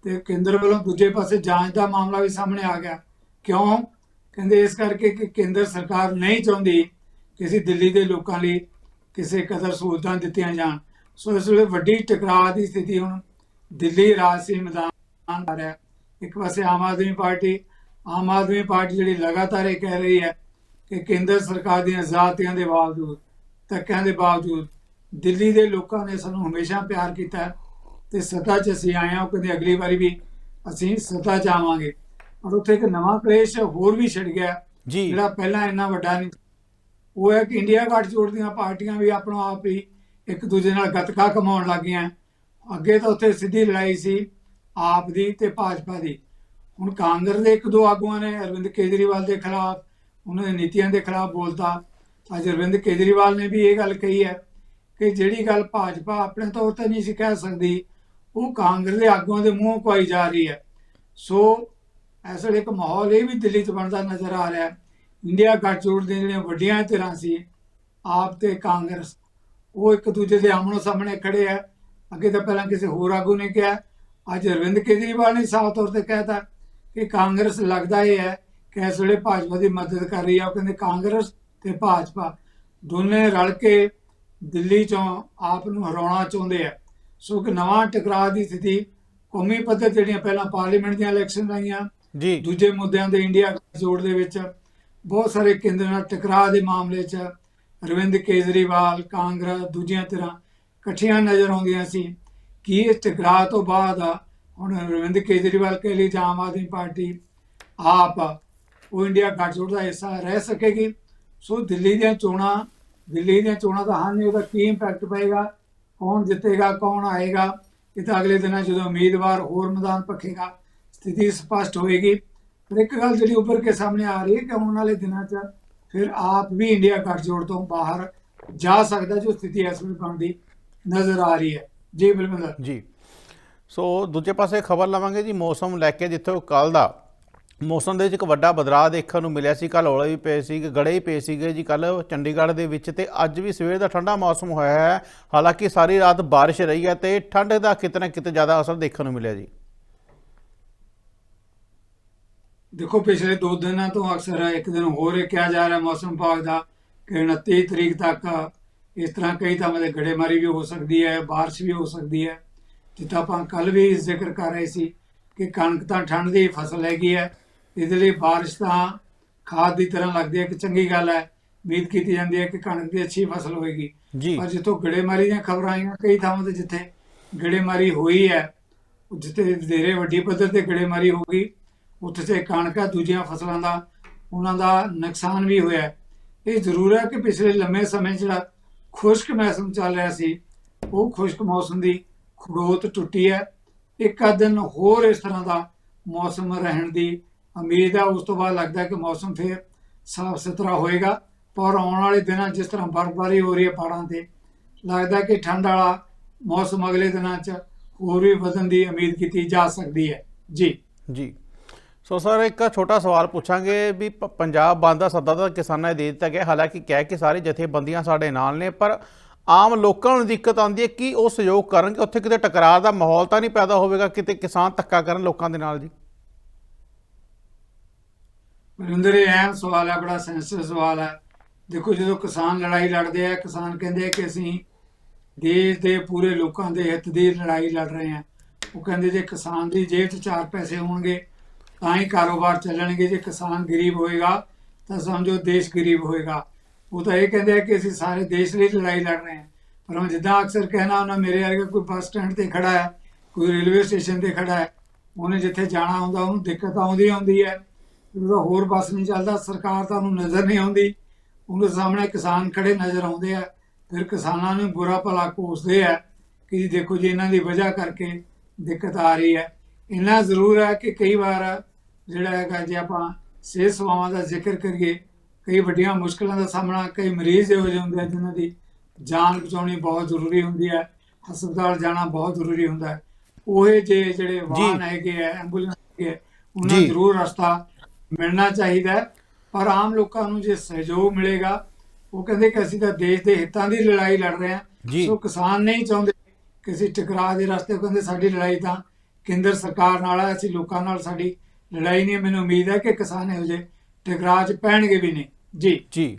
ਤੇ ਕੇਂਦਰ ਵੱਲੋਂ ਦੂਜੇ ਪਾਸੇ ਜਾਂਚ ਦਾ ਮਾਮਲਾ ਵੀ ਸਾਹਮਣੇ ਆ ਗਿਆ। ਕਿਉਂ? ਕਹਿੰਦੇ ਇਸ ਕਰਕੇ ਕਿ ਕੇਂਦਰ ਸਰਕਾਰ ਨਹੀਂ ਚਾਹੁੰਦੀ ਕਿ ਅਸੀਂ ਦਿੱਲੀ ਦੇ ਲੋਕਾਂ ਲਈ ਕਿਸੇ ਕਦਰ ਸਹੂਲਤਾਂ ਦਿੱਤੀਆਂ ਜਾਣ। ਸੋ ਇਸ ਵੇਲੇ ਵੱਡੀ ਟਕਰਾਅ ਦੀ ਸਥਿਤੀ ਹੁਣ ਦਿੱਲੀ ਰਾਜਸੀ ਮੈਦਾਨ ਆ ਰਿਹਾ। ਇੱਕ ਪਾਸੇ ਆਮ ਆਦਮੀ ਪਾਰਟੀ, ਆਮ ਆਦਮੀ ਪਾਰਟੀ ਜਿਹੜੀ ਲਗਾਤਾਰ ਇਹ ਕਹਿ ਰਹੀ ਹੈ ਕਿ ਕੇਂਦਰ ਸਰਕਾਰ ਦੀਆਂ ਜ਼ਾਤੀਆਂ ਦੇ ਬਾਵਜੂਦ, ਧੱਕਿਆਂ ਦੇ ਬਾਵਜੂਦ ਦਿੱਲੀ ਦੇ ਲੋਕਾਂ ਨੇ ਸਾਨੂੰ ਹਮੇਸ਼ਾ ਪਿਆਰ ਕੀਤਾ ਹੈ ਤੇ ਸੱਤਾ 'ਚ ਅਸੀਂ ਆਏ ਹਾਂ। ਉਹ ਕਹਿੰਦੇ ਅਗਲੀ ਵਾਰੀ ਵੀ ਅਸੀਂ ਸੱਤਾ 'ਚ ਆਵਾਂਗੇ। ਔਰ ਉੱਥੇ ਇੱਕ ਨਵਾਂ ਕਲੇਸ਼ ਹੋਰ ਵੀ ਛਿੜ ਗਿਆ। ਜੀ। ਜਿਹੜਾ ਪਹਿਲਾਂ ਇੰਨਾ ਵੱਡਾ ਨਹੀਂ। ਉਹ ਹੈ ਕਿ ਇੰਡੀਆ ਗੱਠਜੋੜ ਦੀਆਂ ਪਾਰਟੀਆਂ ਵੀ ਆਪਣੋ ਆਪ ਹੀ ਇੱਕ ਦੂਜੇ ਨਾਲ ਗਤਕਾ ਕਮਾਉਣ ਲੱਗੀਆਂ। ਅੱਗੇ ਤਾਂ ਉੱਥੇ ਸਿੱਧੀ ਲੜਾਈ ਸੀ ਆਪ ਦੀ ਤੇ ਭਾਜਪਾ ਦੀ। ਹੁਣ ਕਾਂਗਰਸ ਦੇ ਇੱਕ ਦੋ ਆਗੂਆਂ ਨੇ ਅਰਵਿੰਦ ਕੇਜਰੀਵਾਲ ਦੇ ਖਿਲਾਫ ਉਹਨਾਂ ਦੀ ਨੀਤੀਆਂ ਦੇ ਖਿਲਾਫ ਬੋਲਤਾ। ਅੱਜ ਅਰਵਿੰਦ ਕੇਜਰੀਵਾਲ ਨੇ ਵੀ ਇਹ ਗੱਲ ਕਹੀ ਹੈ ਕਿ ਜਿਹੜੀ ਗੱਲ ਭਾਜਪਾ ਆਪਣੇ ਤੌਰ ਤੇ ਨਹੀਂ ਸੀ ਕਹਿ ਸਕਦੀ ਉਹ ਕਾਂਗਰਸ ਦੇ ਆਗੂਆਂ ਦੇ ਮੂੰਹੋਂ ਕੋਈ ਜਾ ਰਹੀ ਹੈ। ਸੋ ਇਸ ਵੇਲੇ ਇੱਕ ਮਾਹੌਲ ਇਹ ਵੀ ਦਿੱਲੀ 'ਚ ਬਣਦਾ ਨਜ਼ਰ ਆ ਰਿਹਾ ਇੰਡੀਆ ਗੱਠਜੋੜ ਦੀਆਂ ਜਿਹੜੀਆਂ ਵੱਡੀਆਂ ਧਿਰਾਂ ਸੀ, ਆਪ ਤੇ ਕਾਂਗਰਸ, ਉਹ ਇੱਕ ਦੂਜੇ ਦੇ ਆਮਣੋ ਸਾਹਮਣੇ ਖੜੇ ਆ ਅੱਗੇ ਤਾਂ ਪਹਿਲਾਂ ਕਿਸੇ ਹੋਰ ਆਗੂ ਨੇ ਕਿਹਾ, ਅੱਜ ਅਰਵਿੰਦ ਕੇਜਰੀਵਾਲ ਨੇ ਸਾਫ਼ ਤੌਰ ਤੇ ਕਹਿਤਾ ਕਿ ਕਾਂਗਰਸ ਲੱਗਦਾ ਇਹ ਹੈ ਕਿ ਇਸ ਵੇਲੇ ਭਾਜਪਾ ਦੀ ਮਦਦ ਕਰ ਰਹੀ ਹੈ। ਉਹ ਕਹਿੰਦੇ ਕਾਂਗਰਸ ਤੇ ਭਾਜਪਾ ਦੋਨੇ ਰਲ ਕੇ ਦਿੱਲੀ ਚੋਂ ਆਪ ਨੂੰ ਹਰਾਉਣਾ ਚਾਹੁੰਦੇ ਆ ਸੋ ਇੱਕ ਨਵਾਂ ਟਕਰਾਅ ਦੀ ਸਥਿਤੀ ਕੌਮੀ ਪੱਧਰ ਜਿਹੜੀਆਂ ਪਹਿਲਾਂ ਪਾਰਲੀਮੈਂਟ ਦੀਆਂ ਇਲੈਕਸ਼ਨ ਆਈਆਂ ਜੀ। ਦੂਜੇ ਮੁੱਦਿਆਂ ਦੇ ਇੰਡੀਆ ਜੋੜ ਦੇ ਵਿੱਚ ਬਹੁਤ ਸਾਰੇ ਕੇਂਦਰ ਨਾਲ ਟਕਰਾਅ ਦੇ ਮਾਮਲੇ 'ਚ ਅਰਵਿੰਦ ਕੇਜਰੀਵਾਲ, ਕਾਂਗਰਸ, ਦੂਜੀਆਂ ਧਿਰਾਂ ਇਕੱਠੀਆਂ ਨਜ਼ਰ ਆਉਂਦੀਆਂ ਸੀ ਕੀ ਇਸ ਟਕਰਾਅ ਤੋਂ ਬਾਅਦ ਹੁਣ ਅਰਵਿੰਦ ਕੇਜਰੀਵਾਲ ਕੇ ਲਈ ਜਾਂ ਆਮ ਆਦਮੀ ਪਾਰਟੀ ਆਪ ਉਹ ਇੰਡੀਆ ਗੱਠਜੋੜ ਦਾ ਹਿੱਸਾ ਰਹਿ ਸਕੇਗੀ। ਸੋ ਦਿੱਲੀ ਦੀਆਂ ਚੋਣਾਂ, ਦਿੱਲੀ ਦੀਆਂ ਚੋਣਾਂ ਦਾ ਹਾਂ ਨਹੀਂ ਉਹਦਾ ਕੀ ਇੰਪੈਕਟ ਪਏਗਾ, ਕੌਣ ਜਿੱਤੇਗਾ, ਕੌਣ ਆਏਗਾ, ਇਹ ਤਾਂ ਅਗਲੇ ਦਿਨਾਂ ਜਦੋਂ ਉਮੀਦਵਾਰ ਹੋਰ ਮੈਦਾਨ ਪੱਖੇਗਾ ਸਥਿਤੀ ਸਪਸ਼ਟ ਹੋਏਗੀ। ਪਰ ਇੱਕ ਗੱਲ ਜਿਹੜੀ ਉੱਭਰ ਕੇ ਸਾਹਮਣੇ ਆ ਰਹੀ ਹੈ ਕਿ ਆਉਣ ਵਾਲੇ ਦਿਨਾਂ 'ਚ ਫਿਰ ਆਪ ਵੀ ਇੰਡੀਆ ਗੱਠਜੋੜ ਤੋਂ ਬਾਹਰ ਜਾ ਸਕਦਾ ਜੋ ਸਥਿਤੀ ਇਸ ਵੇਲੇ ਬਣਦੀ ਨਜ਼ਰ ਆ ਰਹੀ ਹੈ। ਜੀ ਬਿਲਕੁਲ ਜੀ। ਸੋ ਦੂਜੇ ਪਾਸੇ ਖਬਰ ਲਵਾਂਗੇ ਜੀ, ਮੌਸਮ ਲੈ ਕੇ ਜਿੱਥੇ ਕੱਲ ਦਾ। ਮੌਸਮ ਦੇ ਵਿੱਚ ਇੱਕ ਵੱਡਾ ਬਦਲਾਅ ਦੇਖਣ ਨੂੰ ਮਿਲਿਆ ਸੀ। ਕੱਲ ਔਲੇ ਵੀ ਪਏ ਸੀ ਗੜੇ ਹੀ ਪਏ ਸੀਗੇ ਜੀ ਕੱਲ ਚੰਡੀਗੜ੍ਹ ਦੇ ਵਿੱਚ ਤੇ ਅੱਜ ਵੀ ਸਵੇਰ ਦਾ ਠੰਡਾ ਮੌਸਮ ਹੋਇਆ ਹੈ। ਹਾਲਾਂਕਿ ਸਾਰੀ ਰਾਤ ਬਾਰਿਸ਼ ਰਹੀ ਹੈ ਤੇ ਠੰਡ ਦਾ ਕਿਤੇ ਨਾ ਕਿਤੇ ਜ਼ਿਆਦਾ ਅਸਰ ਦੇਖਣ ਨੂੰ ਮਿਲਿਆ ਜੀ। ਦੇਖੋ ਪਿਛਲੇ ਦੋ ਦਿਨਾਂ ਤੋਂ ਅਕਸਰ ਇੱਕ ਦਿਨ ਹੋਰ ਇਹ ਕਿਹਾ ਜਾ ਰਿਹਾ ਮੌਸਮ ਵਿਭਾਗ ਦਾ ਕਿ 29 ਤਰੀਕ ਤੱਕ ਇਸ ਤਰ੍ਹਾਂ ਕਈ ਥਾਵਾਂ ਤੇ ਗੜੇਮਾਰੀ ਵੀ ਹੋ ਸਕਦੀ ਹੈ ਬਾਰਿਸ਼ ਵੀ ਹੋ ਸਕਦੀ ਹੈ। ਜਿੱਦਾਂ ਆਪਾਂ ਕੱਲ ਵੀ ਜ਼ਿਕਰ ਕਰ ਰਹੇ ਸੀ ਕਿ ਕਣਕ ਤਾਂ ਠੰਡ ਦੀ ਫਸਲ ਹੈਗੀ ਹੈ ਇਹਦੇ ਲਈ ਬਾਰਿਸ਼ ਤਾਂ ਖਾਦ ਦੀ ਤਰ੍ਹਾਂ ਲੱਗਦੀ ਹੈ ਕਿ ਚੰਗੀ ਗੱਲ ਹੈ ਉਮੀਦ ਕੀਤੀ ਜਾਂਦੀ ਹੈ ਕਿ ਕਣਕ ਦੀ ਅੱਛੀ ਫਸਲ ਹੋਏਗੀ। ਪਰ ਜਿੱਥੋਂ ਗੜੇਮਾਰੀ ਦੀਆਂ ਖਬਰਾਂ ਆਈਆਂ ਕਈ ਥਾਵਾਂ ਤੇ ਜਿੱਥੇ ਗੜੇਮਾਰੀ ਹੋਈ ਹੈ ਜਿੱਥੇ ਵਧੇਰੇ ਵੱਡੀ ਪੱਧਰ ਤੇ ਗੜੇਮਾਰੀ ਹੋ ਗਈ ਉੱਥੇ ਤੇ ਹੈ, ਦੂਜੀਆਂ ਫਸਲਾਂ ਦਾ, ਉਹਨਾਂ ਦਾ ਨੁਕਸਾਨ ਵੀ ਹੋਇਆ ਇਹ ਜ਼ਰੂਰ ਹੈ ਕਿ ਪਿਛਲੇ ਲੰਮੇ ਸਮੇਂ ਜਿਹੜਾ ਖੁਸ਼ਕ ਮੌਸਮ ਚੱਲ ਰਿਹਾ ਸੀ। ਉਹ ਖੁਸ਼ਕ ਮੌਸਮ ਦੀ ਖੜੋਤ ਟੁੱਟੀ ਹੈ। ਇੱਕ ਅੱਧ ਦਿਨ ਹੋਰ ਇਸ ਤਰ੍ਹਾਂ ਦਾ ਮੌਸਮ ਰਹਿਣ ਦੀ ਉਮੀਦ ਹੈ। ਉਸ ਤੋਂ ਬਾਅਦ ਲੱਗਦਾ ਕਿ ਮੌਸਮ ਫਿਰ ਸਾਫ਼ ਸੁਥਰਾ ਹੋਏਗਾ। ਪਰ ਆਉਣ ਵਾਲੇ ਦਿਨਾਂ ਜਿਸ ਤਰ੍ਹਾਂ ਬਰਫ਼ਬਾਰੀ ਹੋ ਰਹੀ ਹੈ ਪਹਾੜਾਂ ਤੇ, ਲੱਗਦਾ ਕਿ ਠੰਡ ਵਾਲਾ ਮੌਸਮ ਅਗਲੇ ਦਿਨਾਂ 'ਚ ਹੋਰ ਵੀ ਵਧਣ ਦੀ ਉਮੀਦ ਕੀਤੀ ਜਾ ਸਕਦੀ ਹੈ। ਜੀ। ਜੀ। ਸੋ ਸਰ, ਇੱਕ ਛੋਟਾ ਸਵਾਲ ਪੁੱਛਾਂਗੇ ਵੀ ਪ- ਪੰਜਾਬ ਬੰਦ ਦਾ ਸੱਦਾ ਤਾਂ ਕਿਸਾਨਾਂ ਨੇ ਦੇ ਦਿੱਤਾ ਗਿਆ, ਹਾਲਾਂਕਿ ਕਹਿ ਕੇ ਸਾਰੇ ਜਥੇਬੰਦੀਆਂ ਸਾਡੇ ਨਾਲ ਨੇ, ਪਰ ਆਮ ਲੋਕਾਂ ਨੂੰ ਦਿੱਕਤ ਆਉਂਦੀ ਹੈ, ਕਿ ਉਹ ਸਹਿਯੋਗ ਕਰਨਗੇ? ਉੱਥੇ ਕਿਤੇ ਟਕਰਾਅ ਦਾ ਮਾਹੌਲ ਤਾਂ ਨਹੀਂ ਪੈਦਾ ਹੋਵੇਗਾ, ਕਿਤੇ ਕਿਸਾਨ ਧੱਕਾ ਕਰਨ ਲੋਕਾਂ ਦੇ ਨਾਲ ਜੀ? ਵਰਿੰਦਰ ਇਹ ਅਹਿਮ ਸਵਾਲ ਹੈ, ਬੜਾ ਸੈਂਸਿਟਿਵ ਸਵਾਲ ਹੈ। ਦੇਖੋ, ਜਦੋਂ ਕਿਸਾਨ ਲੜਾਈ ਲੜਦੇ ਆ, ਕਿਸਾਨ ਕਹਿੰਦੇ ਆ ਕਿ ਅਸੀਂ ਦੇਸ਼ ਦੇ ਪੂਰੇ ਲੋਕਾਂ ਦੇ ਹਿੱਤ ਦੀ ਲੜਾਈ ਲੜ ਰਹੇ ਹਾਂ। ਉਹ ਕਹਿੰਦੇ ਜੇ ਕਿਸਾਨ ਦੀ ਜੇਬ 'ਚ ਚਾਰ ਪੈਸੇ ਹੋਣਗੇ ਤਾਂ ਹੀ ਕਾਰੋਬਾਰ ਚੱਲਣਗੇ, ਜੇ ਕਿਸਾਨ ਗਰੀਬ ਹੋਏਗਾ, ਤਾਂ ਸਮਝੋ ਦੇਸ਼ ਗਰੀਬ ਹੋਏਗਾ। ਉਹ ਤਾਂ ਇਹ ਕਹਿੰਦੇ ਆ ਕਿ ਅਸੀਂ ਸਾਰੇ ਦੇਸ਼ ਲਈ ਲੜਾਈ ਲੜ ਰਹੇ ਹਾਂ। ਪਰ ਮੈਂ ਜਿੱਦਾਂ ਅਕਸਰ ਕਹਿਣਾ ਉਹਨਾਂ ਮੇਰੇ ਵਰਗਾ ਕੋਈ ਬੱਸ ਸਟੈਂਡ ਤੇ ਖੜਾ ਹੈ, ਕੋਈ ਰੇਲਵੇ ਸਟੇਸ਼ਨ ਤੇ ਖੜਾ ਹੈ, ਉਹਨੇ ਜਿੱਥੇ ਜਾਣਾ ਹੁੰਦਾ ਉਹਨੂੰ ਦਿੱਕਤ ਆਉਂਦੀ ਆਉਂਦੀ ਹੈ। ਉਹਦਾ ਹੋਰ ਬੱਸ ਨਹੀਂ ਚੱਲਦਾ, ਸਰਕਾਰ ਤਾਂ ਉਹਨੂੰ ਨਜ਼ਰ ਨਹੀਂ ਆਉਂਦੀ। ਉਹਦੇ ਸਾਹਮਣੇ ਕਿਸਾਨ ਖੜੇ ਨਜ਼ਰ ਆਉਂਦੇ ਆ। ਫਿਰ ਕਿਸਾਨਾਂ ਨੂੰ ਬੁਰਾ ਭਲਾ ਕੋਸਦੇ ਆ ਕਿ ਜੀ ਦੇਖੋ ਜੀ, ਇਹਨਾਂ ਦੀ ਵਜ੍ਹਾ ਕਰਕੇ ਦਿੱਕਤ ਆ ਰਹੀ ਹੈ। ਇੰਨਾ ਜ਼ਰੂਰ ਹੈ ਕਿ ਕਈ ਵਾਰ ਜਿਹੜਾ ਹੈਗਾ ਜੇ ਆਪਾਂ ਸਿਹਤ ਸੇਵਾਵਾਂ ਦਾ ਜ਼ਿਕਰ ਕਰੀਏ ਕਈ ਵੱਡੀਆਂ ਮੁਸ਼ਕਲਾਂ ਦਾ ਸਾਹਮਣਾ ਕਈ ਮਰੀਜ਼ ਇਹੋ ਜਿਹੇ ਹੁੰਦੇ ਆ ਜਿਨ੍ਹਾਂ ਦੀ ਜਾਨ ਬਚਾਉਣੀ ਬਹੁਤ ਜ਼ਰੂਰੀ ਹੁੰਦੀ ਹੈ ਹਸਪਤਾਲ ਜਾਣਾ ਬਹੁਤ ਜ਼ਰੂਰੀ ਹੁੰਦਾ ਹੈ। ਉਹ ਜੇ ਜਿਹੜੇ ਵਾਹਨ ਹੈਗੇ ਆ ਐਂਬੂਲੈਂਸ ਹੈਗੇ ਉਹਨਾਂ ਜ਼ਰੂਰ ਰਸਤਾ ਮਿਲਣਾ ਚਾਹੀਦਾ ਪਰ ਆਮ ਲੋਕਾਂ ਨੂੰ ਜੇ ਸਹਿਯੋਗ ਮਿਲੇਗਾ ਉਹ ਕਹਿੰਦੇ ਕਿ ਅਸੀਂ ਤਾਂ ਦੇਸ਼ ਦੇ ਹਿੱਤਾਂ ਦੀ ਲੜਾਈ ਲੜ ਰਹੇ। ਹਾਂ। ਸੋ ਕਿਸਾਨ ਨਹੀਂ ਚਾਹੁੰਦੇ ਕਿ ਅਸੀਂ ਟਕਰਾਅ ਦੇ ਰਸਤੇ ਉਹ ਕਹਿੰਦੇ ਸਾਡੀ ਲੜਾਈ ਤਾਂ ਕੇਂਦਰ ਸਰਕਾਰ ਨਾਲ ਹੈ ਅਸੀਂ ਲੋਕਾਂ ਨਾਲ ਸਾਡੀ ਲੜਾਈ ਨਹੀਂ। ਮੈਨੂੰ ਉਮੀਦ ਹੈ ਕਿ ਕਿਸਾਨ ਇਹੋ ਜਿਹੇ ਟਕਰਾਅ 'ਚ ਪੈਣਗੇ ਵੀ ਨਹੀਂ। ਜੀ। ਜੀ।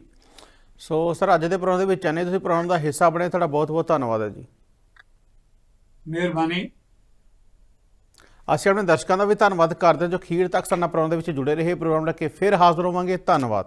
ਸੋ ਸਰ ਅੱਜ ਦੇ ਪ੍ਰੋਗਰਾਮ ਦੇ ਵਿੱਚ ਆਨੇ ਤੁਸੀਂ ਪ੍ਰੋਗਰਾਮ ਦਾ ਹਿੱਸਾ ਬਣੇ ਤੁਹਾਡਾ ਬਹੁਤ ਬਹੁਤ ਧੰਨਵਾਦ ਹੈ ਜੀ। ਮਿਹਰਬਾਨੀ। ਅਸੀਂ ਆਪਣੇ ਦਰਸ਼ਕਾਂ ਦਾ ਵੀ ਧੰਨਵਾਦ ਕਰਦੇ ਹਾਂ ਜੋ ਖੀਰ ਤੱਕ ਸਾਡੇ ਨਾਲ ਪ੍ਰੋਗਰਾਮ ਦੇ ਵਿੱਚ ਜੁੜੇ ਰਹੇ। ਪ੍ਰੋਗਰਾਮ ਲੈ ਕੇ ਫਿਰ ਹਾਜ਼ਰ ਹੋਵਾਂਗੇ। ਧੰਨਵਾਦ।